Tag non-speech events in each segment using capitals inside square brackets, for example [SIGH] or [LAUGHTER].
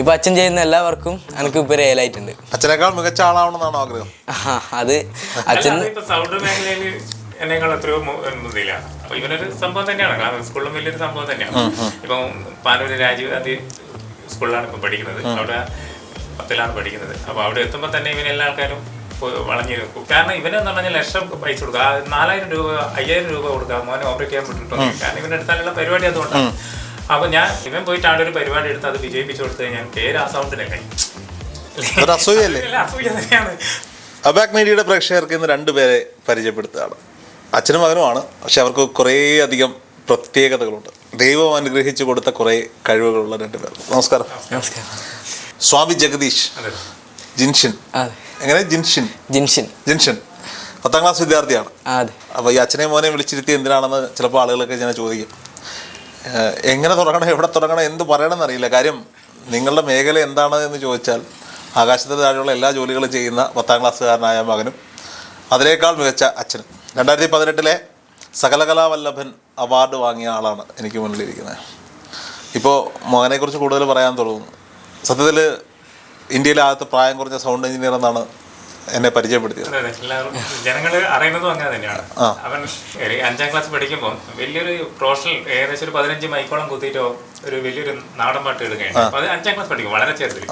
ഇപ്പൊ അച്ഛൻ ചെയ്യുന്ന എല്ലാവർക്കും എനിക്ക് ഇപ്പൊ ഏലായിട്ടുണ്ട്. അച്ഛനേക്കാൾ മികച്ച ആളാവണമെന്നാണ് ആഗ്രഹം. ആഹാ, അത് അച്ഛൻ ഇപ്പൊ സൗണ്ട് മേഖലയിൽ എന്നെക്കാൾ എത്രയോ മുൻപന്തിയിലാണ് അപ്പൊ ഇവനൊരു സംഭവം തന്നെയാണ്. കാരണം സ്കൂളിലും വലിയൊരു സംഭവം തന്നെയാണ്. ഇപ്പം പാനൂര് രാജീവ് ഗാന്ധി സ്കൂളിലാണ് ഇപ്പം പഠിക്കുന്നത്. അവിടെ പത്തിലാണ് പഠിക്കുന്നത്. അപ്പൊ അവിടെ എത്തുമ്പോൾ തന്നെ ഇവന് എല്ലാ ആൾക്കാരും വളഞ്ഞിരിക്കും. കാരണം ഇവനെന്ന് പറഞ്ഞാൽ ലക്ഷം പൈസ കൊടുക്കുക ആ നാലായിരം രൂപ അയ്യായിരം രൂപ കൊടുക്കുക മോനെ ഓപ്പറേറ്റ് ചെയ്യാൻ പറ്റിട്ടുണ്ട് കാരണം ഇവന്റെ അടുത്താലുള്ള പരിപാടി അതുകൊണ്ടാണ്. അപ്പൊ ഞാൻ ഇവൻ പോയിട്ട് അവിടെ ഒരു പരിപാടി എടുത്ത് അത് വിജയിപ്പിച്ചു കൊടുത്തത്. ഞാൻ പേര് ഒരു അസൂയല്ലേ അസൂയ തന്നെയാണ്. അബാക് മീഡിയയുടെ പ്രേക്ഷകർക്ക് ഇന്ന് രണ്ടുപേരെ പരിചയപ്പെടുത്തുകയാണ്. അച്ഛനും മകനുമാണ് പക്ഷെ അവർക്ക് കുറേ അധികം പ്രത്യേകതകളുണ്ട്. ദൈവം അനുഗ്രഹിച്ചു കൊടുത്ത കുറേ കഴിവുകളുള്ള രണ്ടുപേർ നമസ്കാരം. നമസ്കാരം. സ്വാമി ജഗദീഷ്. അതെ. ജിൻഷിൻ. അതെ. എങ്ങനെ? ജിൻഷിൻ. ജിൻഷിൻ. ജിൻഷൻ. പത്താം ക്ലാസ് വിദ്യാർത്ഥിയാണ്. അപ്പൊ അതെ. അപ്പോൾ ഈ അച്ഛനെയും മോനെയും വിളിച്ചിരുത്തി എന്തിനാണെന്ന് ചിലപ്പോൾ ആളുകളൊക്കെ ഞാൻ ചോദിക്കും. എങ്ങനെ തുടങ്ങണം എവിടെ തുടങ്ങണം എന്ത് പറയണമെന്ന് അറിയില്ല. കാര്യം നിങ്ങളുടെ മേഖല എന്താണ് എന്ന് ചോദിച്ചാൽ ആകാശത്തിന് താഴെയുള്ള എല്ലാ ജോലികളും ചെയ്യുന്ന പത്താം ക്ലാസ്സുകാരനായ മകനും അതിനേക്കാൾ മികച്ച അച്ഛനും. രണ്ടായിരത്തി പതിനെട്ടിലെ സകലകലാവല്ലഭൻ അവാർഡ് വാങ്ങിയ ആളാണ് എനിക്ക് മുന്നിലിരിക്കുന്നത്. ഇപ്പോൾ മകനെക്കുറിച്ച് കൂടുതൽ പറയാൻ തുടങ്ങുന്നു. സത്യത്തിൽ ഇന്ത്യയിലെ ആദ്യത്തെ പ്രായം കുറഞ്ഞ സൗണ്ട് എഞ്ചിനീയർ എന്നാണ് എന്നെ പരിചയപ്പെടുത്തിയത്. ജനങ്ങൾ അറിയുന്നതും അങ്ങനെ തന്നെയാണ്. അവൻ അഞ്ചാം ക്ലാസ് പഠിക്കുമ്പോൾ വലിയൊരു പ്രൊഫഷണൽ ഏകദേശം ഒരു പതിനഞ്ച് മൈക്കോളം കുത്തിയിട്ടോ ഒരു വലിയൊരു നാടൻ പാട്ട് എടുക്കുകയാണ് അത് അഞ്ചാം ക്ലാസ് പഠിക്കും വളരെ ചെറുതിൽ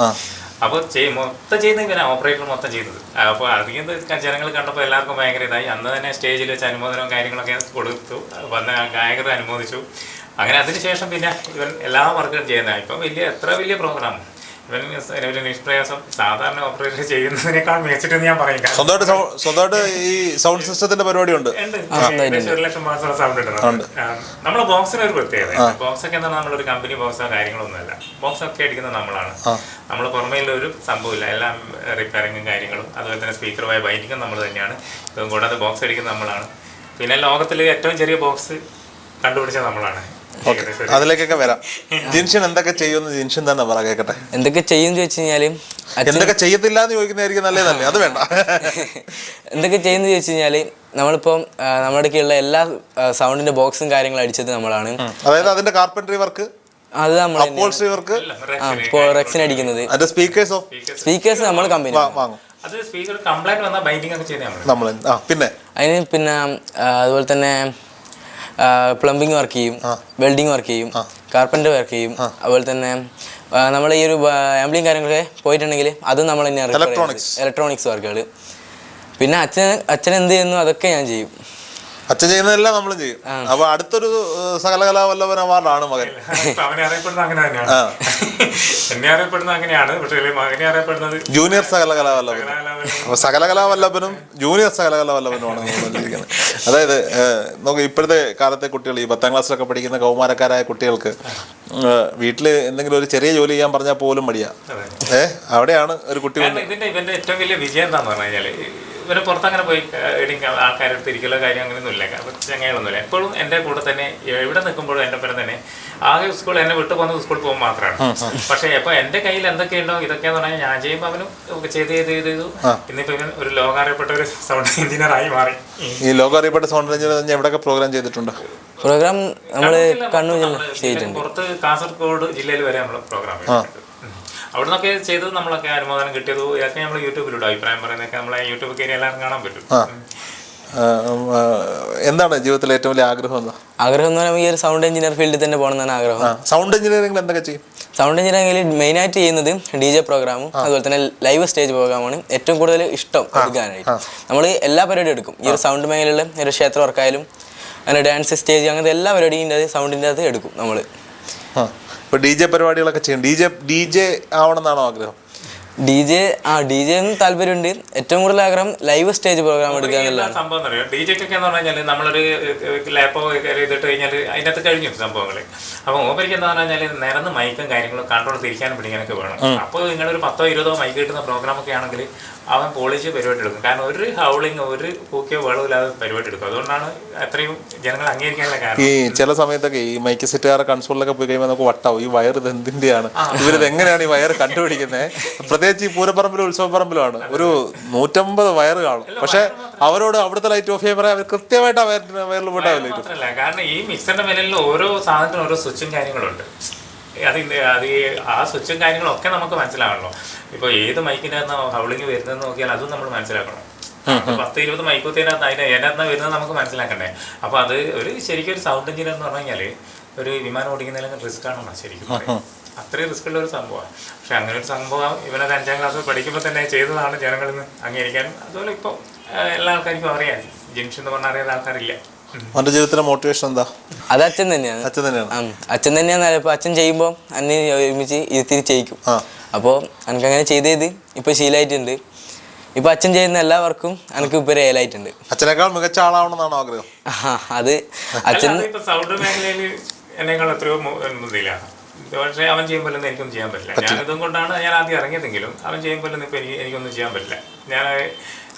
അപ്പൊ ചെയ്- മൊത്തം ചെയ്യുന്ന ഇവനാ ഓപ്പറേറ്റർ മൊത്തം ചെയ്തത്. അപ്പൊ അധികം ജനങ്ങൾ കണ്ടപ്പോൾ എല്ലാവർക്കും ഭയങ്കര ഇതായി. അന്ന് തന്നെ സ്റ്റേജിൽ വെച്ച് അനുമോദനവും കാര്യങ്ങളൊക്കെ കൊടുത്തു. വന്ന ഗായകരെ അനുമോദിച്ചു. അങ്ങനെ അതിനുശേഷം പിന്നെ ഇവൻ എല്ലാ വർക്കും ചെയ്യുന്നതാണ് ഇപ്പം വലിയ എത്ര വലിയ പ്രോഗ്രാം ഇവൻ ഒരു നിഷ്പ്രയാസം സാധാരണ ഓപ്പറേറ്റർ ചെയ്യുന്നതിനേക്കാൾ മികച്ചിട്ടെന്ന് ഞാൻ പറയും. സ്വന്തമായിട്ട് സ്വന്തമായിട്ട് ഈ സൗണ്ട് സിസ്റ്റത്തിന്റെ പരിപാടി ഉണ്ട്. ഒരു ലക്ഷം മാസം സൗണ്ട് ഇടുന്നുണ്ട് നമ്മളെ ബോക്സിന് ഒരു പ്രത്യേകത. ബോക്സ് ഒക്കെ എന്താണ് നമ്മളൊരു കമ്പനി ബോക്സോ കാര്യങ്ങളൊന്നുമല്ല. ബോക്സ് ഒക്കെ അടിക്കുന്നത് നമ്മളാണ്. നമ്മൾ പുറമേയുള്ള ഒരു സംഭവമില്ല. എല്ലാം റിപ്പയറിങ്ങും കാര്യങ്ങളും അതുപോലെ തന്നെ സ്പീക്കറുമായ ബൈറ്റിങ്ങും നമ്മൾ തന്നെയാണ്. ഇതും കൂടാതെ ബോക്സ് അടിക്കുന്നത് നമ്മളാണ്. പിന്നെ ലോകത്തിലെ ഏറ്റവും ചെറിയ ബോക്സ് കണ്ടുപിടിച്ചത് നമ്മളാണ്. അതിലേക്കൊക്കെ വരാം. ജിൻഷൻ എന്തൊക്കെ ചെയ്യുമെന്ന് ജിൻഷൻ തന്നെ പറ കേക്കട്ടെ. എന്തൊക്കെ ചെയ്യും ചോദിച്ചു കഴിഞ്ഞാൽ എന്തൊക്കെ ചെയ്യത്തില്ല എന്ന് ചോദിക്കുന്നതായിരിക്കും നല്ലതല്ലേ? അത് വേണ്ട. [LAUGHS] എന്തൊക്കെ ചെയ്യുന്നു ചോദിച്ചു കഴിഞ്ഞാൽ നമ്മളിപ്പം നമ്മുടെ ഉള്ള എല്ലാ സൗണ്ടിന്റെ ബോക്സും കാര്യങ്ങളും അടിച്ചത് നമ്മളാണ്. അതായത് അതിന്റെ കാർപ്പൻട്രി വർക്ക് അത് നമ്മൾ വർക്ക് റെക്സിന് അടിക്കുന്നത്. സ്പീക്കേഴ്സോ സ്പീക്കേഴ്സ് നമ്മൾ കമ്പനി വാങ്ങും. പിന്നെ? അതിന് പിന്നെ അതുപോലെ തന്നെ പ്ലംബിംഗ് വർക്ക് ചെയ്യും വെൽഡിങ് വർക്ക് ചെയ്യും കാർപ്പന്റർ വർക്ക് ചെയ്യും അതുപോലെ തന്നെ നമ്മൾ ഈ ഒരു ആംബ്ലിയും കാര്യങ്ങളൊക്കെ പോയിട്ടുണ്ടെങ്കിൽ അതും നമ്മൾ തന്നെ. ഇലക്ട്രോണിക്സ് വർക്കുകൾ പിന്നെ അച്ഛൻ അച്ഛൻ എന്ത് ചെയ്യുന്നു? അതൊക്കെ ഞാൻ ചെയ്യും. അച്ഛൻ ചെയ്യുന്നതെല്ലാം നമ്മളും ചെയ്യും. അപ്പൊ അടുത്തൊരു സകലകലാവല്ലഭൻ അവാർഡാണ് മകൻ അവനെ അറിയപ്പെടുന്നത് അങ്ങനെ തന്നെയാണ്. എന്നെ അറിയപ്പെടുന്നത് അങ്ങനെയാണ് പക്ഷേ മകനെ അറിയപ്പെടുന്നത് ജൂനിയർ സകലകലാവല്ലഭൻ. അപ്പൊ സകലകലാവല്ലഭനും ജൂനിയർ സകലകലാവല്ലഭനുമാണ് നമ്മൾ അതായത് നമുക്ക് നോക്ക് ഇപ്പോഴത്തെ കാലത്തെ കുട്ടികൾ ഈ പത്താം ക്ലാസ്സിലൊക്കെ പഠിക്കുന്ന കൗമാരക്കാരായ കുട്ടികൾക്ക് വീട്ടിൽ എന്തെങ്കിലും ഒരു ചെറിയ ജോലി ചെയ്യാൻ പറഞ്ഞാൽ പോലും മടിയാ. ഏഹ് അവിടെയാണ് ഒരു കുട്ടി ഇതിന്റെ ഇവന്റെ ഏറ്റവും വലിയ വിജയം എന്താന്ന് പറഞ്ഞു കഴിഞ്ഞാൽ ഇവർ പുറത്തങ്ങനെ പോയി എഡിങ് ആൾക്കാരുടെ അടുത്ത് ഇരിക്കലോ കാര്യം അങ്ങനെയൊന്നും ഇല്ല. അപ്പൊ ചങ്ങകളൊന്നുമില്ല എപ്പോഴും എന്റെ കൂടെ തന്നെ എവിടെ നിൽക്കുമ്പോഴും എന്റെ പേരെ തന്നെ ആകെ സ്കൂൾ എന്നെ വിട്ടു പോകുന്നത് സ്കൂളിൽ പോകുമ്പോൾ മാത്രമാണ് പക്ഷെ ഇപ്പൊ എന്റെ കയ്യിൽ എന്തൊക്കെയുണ്ടോ ഇതൊക്കെയെന്ന് പറഞ്ഞാൽ ഞാൻ ചെയ്യുമ്പോൾ അവനും ഒക്കെ ചെയ്ത് ചെയ്ത് ചെയ്ത് ചെയ്തു. ഇന്നിപ്പോ ഇവൻ ഒരു ലോകാറിയപ്പെട്ട ഒരു സൗണ്ട് എഞ്ചിനീയർ ആയി മാറി. ഈ ലോകാറിയപ്പെട്ട സൗണ്ട് എഞ്ചിനീയർ എവിടെയൊക്കെ പ്രോഗ്രാം ചെയ്തിട്ടുണ്ട്? പ്രോഗ്രാം നമ്മൾ കണ്ണൂർ ജില്ല പുറത്ത് കാസർഗോഡ് ജില്ലയിൽ വരെ നമ്മൾ പ്രോഗ്രാം ചെയ്തിട്ടുണ്ട് നിന്നൊക്കെ ചെയ്തത് നമ്മളൊക്കെ അനുമോദനം കിട്ടിയത് ഇതൊക്കെ നമ്മൾ യൂട്യൂബിലൂടെ. അഭിപ്രായം പറയുന്നതൊക്കെ നമ്മളെ യൂട്യൂബ് കയറി എല്ലാവരും കാണാൻ പറ്റും. എന്താണ് ജീവിതത്തിലെ ഏറ്റവും വലിയ ആഗ്രഹം ആഗ്രഹം എന്ന് പറയുമ്പോൾ ഈ ഒരു സൗണ്ട് എഞ്ചിനീയർ ഫീൽഡിൽ തന്നെ പോകണമെന്നാണ് ആഗ്രഹം. സൗണ്ട് എഞ്ചിനീയറിംഗിൽ എന്തൊക്കെ ചെയ്യും? സൗണ്ട് എഞ്ചിനീയറിംഗിൽ മെയിനായിട്ട് ചെയ്യുന്നത് ഡി ജെ പ്രോഗ്രാമും അതുപോലെ തന്നെ ലൈവ് സ്റ്റേജ് പ്രോഗ്രാമാണ് ഏറ്റവും കൂടുതൽ ഇഷ്ടം എടുക്കാനായിട്ട് നമ്മൾ എല്ലാ പരിപാടിയും എടുക്കും. ഈ ഒരു സൗണ്ട് മേഖലയിലുള്ള ഒരു ക്ഷേത്ര വർക്കായാലും അങ്ങനെ ഡാൻസ് സ്റ്റേജ് അങ്ങനത്തെ എല്ലാ പരിപാടിയും സൗണ്ടിന്റെ അത് എടുക്കും നമ്മൾ ഇപ്പൊ ഡി ജെ പരിപാടികളൊക്കെ ചെയ്യും ഡി ജെ ഡി ജെ ആവണമെന്നാണോ ആഗ്രഹം? ഡി ജെ ആ ഡി ജെ താല്പര്യമുണ്ട്. ഏറ്റവും കൂടുതൽ ആഗ്രഹം ലൈവ് സ്റ്റേജ് പ്രോഗ്രാം എടുക്കുക എന്നുള്ളതാണ്. സംഭവം അറിയാം ഡി ജെ ഒക്കെ എന്ന് പറഞ്ഞാൽ നമ്മളൊരു ലാപ്പോ ചെയ്തിട്ട് കഴിഞ്ഞാൽ അതിനകത്ത് കഴിഞ്ഞു സംഭവങ്ങൾ അപ്പൊ മൂപ്പരിക്ക് എന്താ പറഞ്ഞാൽ നിരന്ന് മൈക്കും കാര്യങ്ങളും കൺട്രോൾ തിരിക്കാനും പിടിക്കാനൊക്കെ വേണം. അപ്പോൾ നിങ്ങളൊരു പത്തോ ഇരുപതോ മൈക്ക് കിട്ടുന്ന പ്രോഗ്രാം ഒക്കെ ആണെങ്കിൽ അവൻ പോളിഷ് പരിപാടി എടുക്കും. കാരണം ഒരു ഹൗളിങ് ഒരു കൂക്കിയോ വെള്ളമില്ലാതെ പരിപാടി എടുക്കും. അതുകൊണ്ടാണ് അത്രയും ജനങ്ങൾ അംഗീകരിക്കാനുള്ള കാരണം. ഈ ചില സമയത്തൊക്കെ ഈ മൈക്ക് സെറ്റുകാരെ കൺസോളിലൊക്കെ പോയി കഴിയുമ്പോൾ നമുക്ക് വട്ടാവും. ഈ വയർ ഇത് എന്തിന്റെയാണ്? ഇവരിത് എങ്ങനെയാണ് ഈ വയർ കണ്ടുപിടിക്കുന്നത് പ്രത്യേകിച്ച് ഈ പൂരപ്പറമ്പിലും ഉത്സവപ്പറമ്പിലുമാണ് ഒരു നൂറ്റമ്പത് വയർ കാണും. പക്ഷെ അവരോട് അവിടുത്തെ ലൈറ്റ് ഓഫ് ചെയ്യാൻ പറയാം. അവർ കൃത്യമായിട്ട് ആ വയറിൽ പോയിട്ട് കാരണം ഈ മിക്സറിന്റെ മേലിൽ ഓരോ സാധനത്തിനും ഓരോ സ്വിച്ചും കാര്യങ്ങളുണ്ട് അത് ഈ ആ സ്വിച്ചും കാര്യങ്ങളും ഒക്കെ നമുക്ക് മനസ്സിലാവണല്ലോ. ഇപ്പൊ ഏത് മൈക്കിനകത്ത് ഹൗളിങ് വരുന്നതെന്ന് നോക്കിയാൽ അതും നമ്മൾ മനസ്സിലാക്കണം. പത്ത് ഇരുപത് മൈക്കുത്തിനകത്ത് അതിന് ഏനകത്ത് വരുന്നത് നമുക്ക് മനസ്സിലാക്കണ്ടേ? അപ്പൊ അത് ഒരു ശരിക്കും ഒരു സൗണ്ട് എഞ്ചിനീയർ എന്ന് പറഞ്ഞു കഴിഞ്ഞാൽ ഒരു വിമാനം ഓടിക്കുന്നതിലും റിസ്ക് ആണെന്നാ ശരിക്കും. അത്രയും റിസ്ക് ഉള്ള ഒരു സംഭവമാണ് പക്ഷെ അങ്ങനെ ഒരു സംഭവം ഇവനത് അഞ്ചാം ക്ലാസ് പഠിക്കുമ്പോൾ തന്നെ ചെയ്തതാണ് ജനങ്ങളിൽ നിന്ന് അംഗീകരിക്കാനും അതുപോലെ ഇപ്പോൾ എല്ലാ ആൾക്കാർക്കും അറിയാം. ജിംഷ് എന്ന് പറഞ്ഞാൽ അറിയാത്ത ആൾക്കാരില്ല. അവന്റെ ജീവിതത്തിലെ മോട്ടിവേഷൻ എന്താ? അത് അച്ഛൻ തന്നെയാണ്. അച്ഛൻ തന്നെയാണ്. അച്ഛൻ തന്നെയാണ്. ഇപ്പൊ അച്ഛൻ ചെയ്യുമ്പോൾ അന്നെ ഒരുമിച്ച് ഇരുത്തിരി ചെയ്യിക്കും. അപ്പോൾ എനിക്ക് അങ്ങനെ ചെയ്ത് ചെയ്ത് ശീലായിട്ടുണ്ട്. ശീലമായിട്ടുണ്ട് ഇപ്പൊ അച്ഛൻ ചെയ്യുന്ന എല്ലാ വർക്കും എനിക്ക് ഇപ്പൊ ഒരു ഏലായിട്ടുണ്ട് അച്ഛനേക്കാൾ മികച്ച ആളാവണമെന്നാണ് ആഗ്രഹം? അത് അച്ഛൻ സൗണ്ട് മേഖലയിൽ എന്നെക്കാൾ എത്രയോ മുന്നിലാണ് പക്ഷേ അവൻ ചെയ്യുമ്പോൾ എനിക്കൊന്നും ചെയ്യാൻ പറ്റില്ല. ഞാൻ ഇതും കൊണ്ടാണ് ഞാൻ ആദ്യം ഇറങ്ങിയതെങ്കിലും അവൻ ചെയ്യുമ്പോൾ ഇപ്പൊ എനിക്ക് എനിക്കൊന്നും ചെയ്യാൻ പറ്റില്ല. ഞാൻ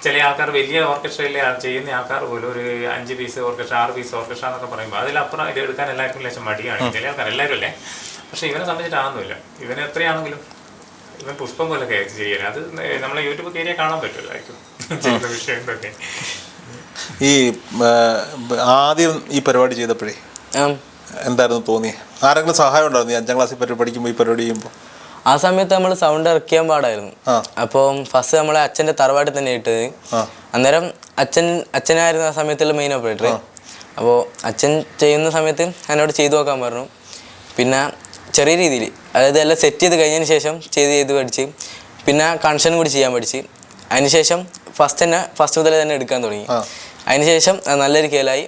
ചില ആൾക്കാർ വലിയ ഓർക്കസ്ട്രയിലെ ചെയ്യുന്ന ആൾക്കാർ പോലും ഒരു അഞ്ച് പീസ് ഓർക്കസ്ട്ര ആറ് പീസ് ഓർക്കസ്ട്ര എന്നൊക്കെ പറയുമ്പോൾ അതിലപ്പുറം ഇത് എടുക്കാൻ എല്ലാവർക്കും ലക്ഷം മടിയാണ്. ചില ആൾക്കാർ എല്ലാവരും അല്ലേ? പക്ഷെ ഇവനെ സംബന്ധിച്ചിട്ടാണെന്നില്ല. ഇവന് എത്രയാണെങ്കിലും ഇവൻ പുഷ്പം പോലെ കയറ്റി ചെയ്യാൻ അത് നമ്മളെ യൂട്യൂബ് കയറിയാൽ കാണാൻ പറ്റുമല്ലായിരിക്കും ചെയ്യുന്ന വിഷയം തന്നെ ഈ ആദ്യം ഈ പരിപാടി ചെയ്തപ്പോഴേ എന്തായിരുന്നു തോന്നിയത് ആരെങ്കിലും സഹായം ഉണ്ടായിരുന്നു? അഞ്ചാം ക്ലാസ്സിൽ പരിപാടി പഠിക്കുമ്പോൾ ഈ പരിപാടി ചെയ്യുമ്പോൾ ആ സമയത്ത് നമ്മൾ സൗണ്ട് ഇറക്കിയാൻ പാടായിരുന്നു. അപ്പം അപ്പോൾ ഫസ്റ്റ് നമ്മളെ അച്ഛന്റെ തറവാട്ടിൽ തന്നെ ഇട്ടത്. അന്നേരം അച്ഛൻ അച്ഛനായിരുന്നു ആ സമയത്തുള്ള മെയിൻ ഓപ്പറേറ്റർ അപ്പോൾ അച്ഛൻ ചെയ്യുന്ന സമയത്ത് എന്നോട് ചെയ്തു നോക്കാൻ പറഞ്ഞു. പിന്നെ ചെറിയ രീതിയിൽ അതായത് എല്ലാം സെറ്റ് ചെയ്ത് കഴിഞ്ഞതിന് ശേഷം ചെയ്ത് ചെയ്ത് പഠിച്ച് പിന്നെ കൺഷൻ കൂടി ചെയ്യാൻ പഠിച്ച്. അതിനുശേഷം ഫസ്റ്റ് തന്നെ ഫസ്റ്റ് മുതൽ തന്നെ എടുക്കാൻ തുടങ്ങി. അതിനുശേഷം നല്ലൊരു കേലായി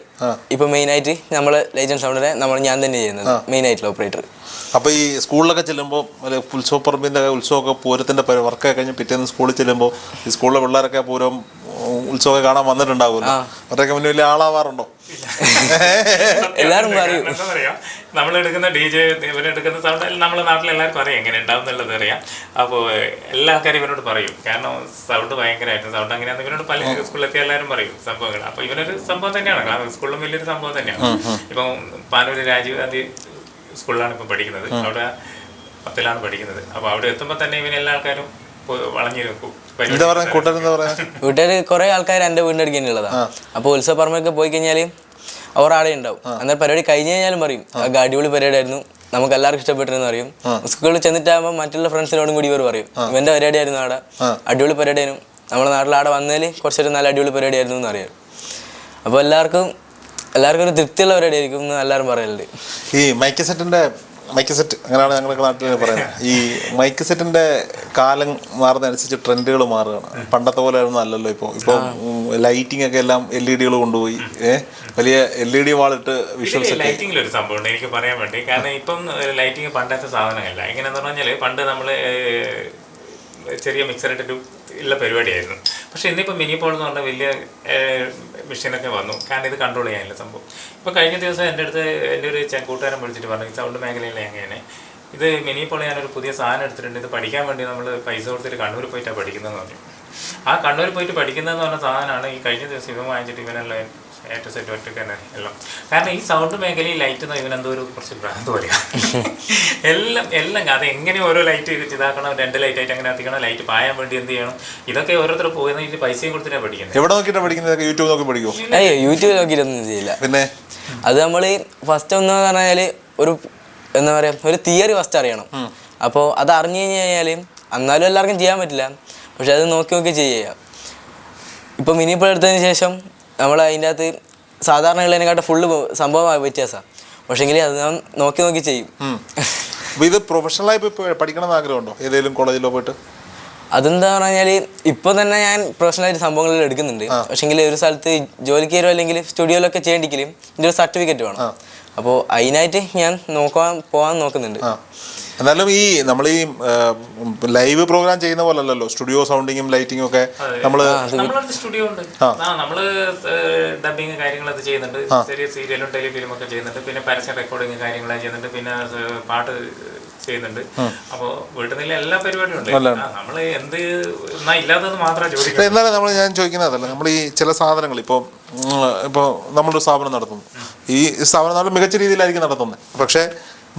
ഇപ്പം മെയിനായിട്ട് നമ്മൾ ലൈജൻ സൗണ്ടിനെ നമ്മൾ ഞാൻ തന്നെ ചെയ്യുന്നത് മെയിനായിട്ടുള്ള ഓപ്പറേറ്റർ അപ്പോൾ ഈ സ്കൂളിലൊക്കെ ചെല്ലുമ്പോൾ അല്ലെ ഉത്സവമൊക്കെ പൂരത്തിന്റെ പൂരത്തിന്റെ വർക്കൊക്കെ കഴിഞ്ഞ് പിറ്റേന്ന് സ്കൂളിൽ ചെല്ലുമ്പോൾ ഈ സ്കൂളിലെ പിള്ളേരൊക്കെ പൂരം ഉത്സവമൊക്കെ കാണാൻ വന്നിട്ടുണ്ടാവുമല്ലോ. അവരൊക്കെ മുന്നേ വലിയ ആളാവാറുണ്ടോ? എല്ലാവരും നമ്മൾ എടുക്കുന്ന ഡി ജെ ഇവരെടുക്കുന്ന സൗണ്ട് നമ്മളെ നാട്ടിൽ എല്ലാവർക്കും അറിയാം എങ്ങനെ ഉണ്ടാവും എന്നുള്ളത് അറിയാം. അപ്പോൾ എല്ലാ ആൾക്കാരും ഇവരോട് പറയും. കാരണം സൗണ്ട് ഭയങ്കരമായിട്ട് സൗണ്ട് അങ്ങനെ ഇവരോട് പല സ്കൂളിലെത്തി എല്ലാവരും പറയും സംഭവങ്ങൾ അപ്പൊ ഇവനൊരു സംഭവം തന്നെയാണ്. കാരണം സ്കൂളിലും വലിയൊരു സംഭവം തന്നെയാണ്. ഇപ്പം പാനൂര് രാജീവ് ഗാന്ധി സ്കൂളിലാണ് ഇപ്പം പഠിക്കുന്നത്. അവിടെ പത്തിലാണ് പഠിക്കുന്നത്. അപ്പോൾ അവിടെ എത്തുമ്പോൾ തന്നെ ഇവന് എല്ലാ ആൾക്കാരും വളഞ്ഞു നിൽക്കും എന്താ പറയാ കൂട്ടർ എന്താ പറയാ വീട്ടുകാർ കുറെ ആൾക്കാർ എന്റെ വീടിന്റെ അടുത്ത് തന്നെയുള്ളതാണ് അപ്പോൾ ഉത്സവ പറമ്പൊക്കെ പോയി കഴിഞ്ഞാൽ അവർ ആടെ ഉണ്ടാവും. അന്നേരം പരിപാടി കഴിഞ്ഞ് കഴിഞ്ഞാലും പറയും "ആ. അടിപൊളി പരിപാടിയായിരുന്നു. നമുക്ക് എല്ലാവർക്കും ഇഷ്ടപ്പെട്ടിരുന്നു പറയും. സ്കൂളിൽ ചെന്നിട്ടാകുമ്പോൾ മറ്റുള്ള ഫ്രണ്ട്സിനോടും കൂടി ഇവർ പറയും ഇവന്റെ പരിപാടിയായിരുന്നു ആടെ. അടിപൊളി പരിപാടിയായിരുന്നു. നമ്മുടെ നാട്ടിൽ ആടെ വന്നതിൽ കുറച്ചൊരു നല്ല അടിപൊളി പരിപാടിയായിരുന്നു എന്ന് അറിയാം അപ്പോൾ എല്ലാവർക്കും എല്ലാവർക്കും ഒരു തൃപ്തിയുള്ള പരിപാടിയായിരിക്കും എന്ന് എല്ലാവരും പറയലുണ്ട്. ഈ മൈക്ക് സെറ്റിന്റെ മൈക്ക് സെറ്റ് അങ്ങനെയാണ് ഞങ്ങളുടെ നാട്ടിൽ പറയുന്നത്. ഈ മൈക്ക് സെറ്റിന്റെ കാലം മാറുന്നതനുസരിച്ച് ട്രെൻഡുകൾ മാറുകയാണ്. പണ്ടത്തെ പോലെ ഒന്നും അല്ലല്ലോ ഇപ്പോൾ ഇപ്പോൾ ലൈറ്റിംഗ് ഒക്കെ എല്ലാം എൽ ഇ ഡികൾ കൊണ്ടുപോയി. ഏഹ് വലിയ എൽ ഇ ഡി വാളിട്ട് വിഷ്വൽ ലൈറ്റിംഗിൽ ഒരു സംഭവം ഉണ്ട്. എനിക്ക് പറയാൻ വേണ്ടി. കാരണം ഇപ്പം ലൈറ്റിംഗ് പണ്ടത്തെ സാധനമല്ല. എങ്ങനെയാന്ന് പറഞ്ഞാൽ പണ്ട് നമ്മൾ ചെറിയ മിക്സർ ഇട്ടിട്ട് ഉള്ള പരിപാടിയായിരുന്നു. പക്ഷെ ഇന്നിപ്പോൾ മിനി പോൾ എന്ന് പറഞ്ഞ വലിയ മെഷീനൊക്കെ വന്നു. കാരണം ഇത് കൺട്രോൾ ചെയ്യാനില്ല സംഭവം. ഇപ്പോൾ കഴിഞ്ഞ ദിവസം എന്റെ അടുത്ത് എന്റെ ഒരു കൂട്ടുകാരൻ വിളിച്ചിട്ട് പറഞ്ഞു സൗണ്ട് മേഖലയിൽ എങ്ങനെ ഇത് മിനി പോൾ ഞാനൊരു പുതിയ സാധനം എടുത്തിട്ടുണ്ട്. ഇത് പഠിക്കാൻ വേണ്ടി നമ്മൾ പൈസ കൊടുത്തിട്ട് കണ്ണൂർ പോയിട്ടാണ് പഠിക്കുന്നതെന്ന് പറഞ്ഞു. ആ കണ്ണൂർ പോയിട്ട് പഠിക്കുന്നതെന്ന് പറഞ്ഞ സാധനമാണ് ഈ കഴിഞ്ഞ ദിവസം ഇവൻ വാങ്ങിച്ചിട്ട് ഇവനെല്ലാം ഏറ്റവും സെറ്റ് തന്നെ എല്ലാം. കാരണം ഈ സൗണ്ട് മേഖലയിൽ ലൈറ്റ് ഇവൻ എന്തോ ഒരു കുറച്ച് ഭ്രാന്ത് പോലെയാണ് എല്ലാം എല്ലാം അത് എങ്ങനെ ഓരോ ലൈറ്റ് ഇതാക്കണം രണ്ട് ലൈറ്റ് ആയിട്ട് അങ്ങനെ എത്തിക്കണം ലൈറ്റ് പായാൻ വേണ്ടി എന്ത് ചെയ്യണം? ഇതൊക്കെ ഓരോരുത്തർ പോകുന്ന പൈസയും കൊടുത്തിട്ടാണ് പഠിക്കുന്നത്. എവിടെ നോക്കിയിട്ടാണ് പഠിക്കുന്നത്? യൂട്യൂബ് നോക്കി പഠിക്കുമോ യൂട്യൂബ് നോക്കിയിട്ടൊന്നും ചെയ്യില്ല. പിന്നെ? അത് നമ്മൾ ഫസ്റ്റ് ഒന്ന് പറഞ്ഞാൽ ഒരു എന്താ പറയുക ഒരു തിയറി ഫസ്റ്റ് അറിയണം. അപ്പോൾ അത് അറിഞ്ഞു കഴിഞ്ഞ് കഴിഞ്ഞാൽ എന്നാലും എല്ലാവർക്കും ചെയ്യാൻ പറ്റില്ല. പക്ഷെ അത് നോക്കി നോക്കി ചെയ്യുക ഇപ്പം മിനിപ്പോൾ എടുത്തതിന് ശേഷം നമ്മൾ അതിന്റെ അകത്ത് സാധാരണ ഉള്ളതിനെക്കാട്ടും ഫുള്ള് സംഭവം വ്യത്യാസമാണ് പക്ഷേങ്കിൽ അത് ഞാൻ നോക്കി നോക്കി ചെയ്യും. അപ്പോൾ ഇത് പ്രൊഫഷണലായി പഠിക്കണം എന്ന് ആഗ്രഹമുണ്ടോ? ഏതെങ്കിലും കോളേജിലോ പോയിട്ട്? അതെന്താ പറഞ്ഞാൽ ഇപ്പോൾ തന്നെ ഞാൻ പ്രൊഫഷണലായിട്ട് സംഭവങ്ങളിൽ എടുക്കുന്നുണ്ട്. പക്ഷേങ്കിൽ ഒരു സ്ഥലത്ത് ജോലിക്ക് കയറുമോ അല്ലെങ്കിൽ സ്റ്റുഡിയോയിലൊക്കെ ചെയ്യണ്ടെങ്കിലും ഇതിന്റെ ഒരു സർട്ടിഫിക്കറ്റ് വേണം അപ്പോൾ അതിനായിട്ട് ഞാൻ നോക്കാൻ പോകാൻ നോക്കുന്നുണ്ട്. എന്നാലും ഈ നമ്മൾ ഈ ലൈവ് പ്രോഗ്രാം ചെയ്യുന്ന പോലെ അല്ലല്ലോ സ്റ്റുഡിയോ സൗണ്ടിങ്ങും ലൈറ്റിങ്ങും ഒക്കെ നമ്മൾ സ്റ്റുഡിയോ ഉണ്ട്. നമ്മൾ നമ്മൾ ഡബിങ് കാര്യങ്ങളൊക്കെ ചെയ്യുന്നുണ്ട്. ചെറിയ സീരിയലും ടെലിഫിലും ഒക്കെ ചെയ്യുന്നുണ്ട്. പിന്നെ പരസ്യ റെക്കോർഡിങ് കാര്യങ്ങളും ചെയ്യുന്നുണ്ട്. പിന്നെ പാട്ട് ചെയ്യുന്നുണ്ട്. അപ്പൊ വീട്ടിൽ നിന്ന് എല്ലാ പരിപാടിയും ഉണ്ട്. നമ്മൾ നമ്മൾ എന്ത് എന്നാ ഇല്ലാത്തത് മാത്രമേ ചോദിക്കൂ. എന്നാലും നമ്മൾ ഞാൻ ചോദിക്കുന്നതല്ല നമ്മൾ ഈ ചില സാധനങ്ങൾ ഇപ്പോൾ ഇപ്പോൾ നമ്മളൊരു സ്ഥാപനം നടത്തുന്നു. ഈ സ്ഥാപനം നമ്മൾ മികച്ച രീതിയിലായിരിക്കും നടത്തുന്നത്. പക്ഷേ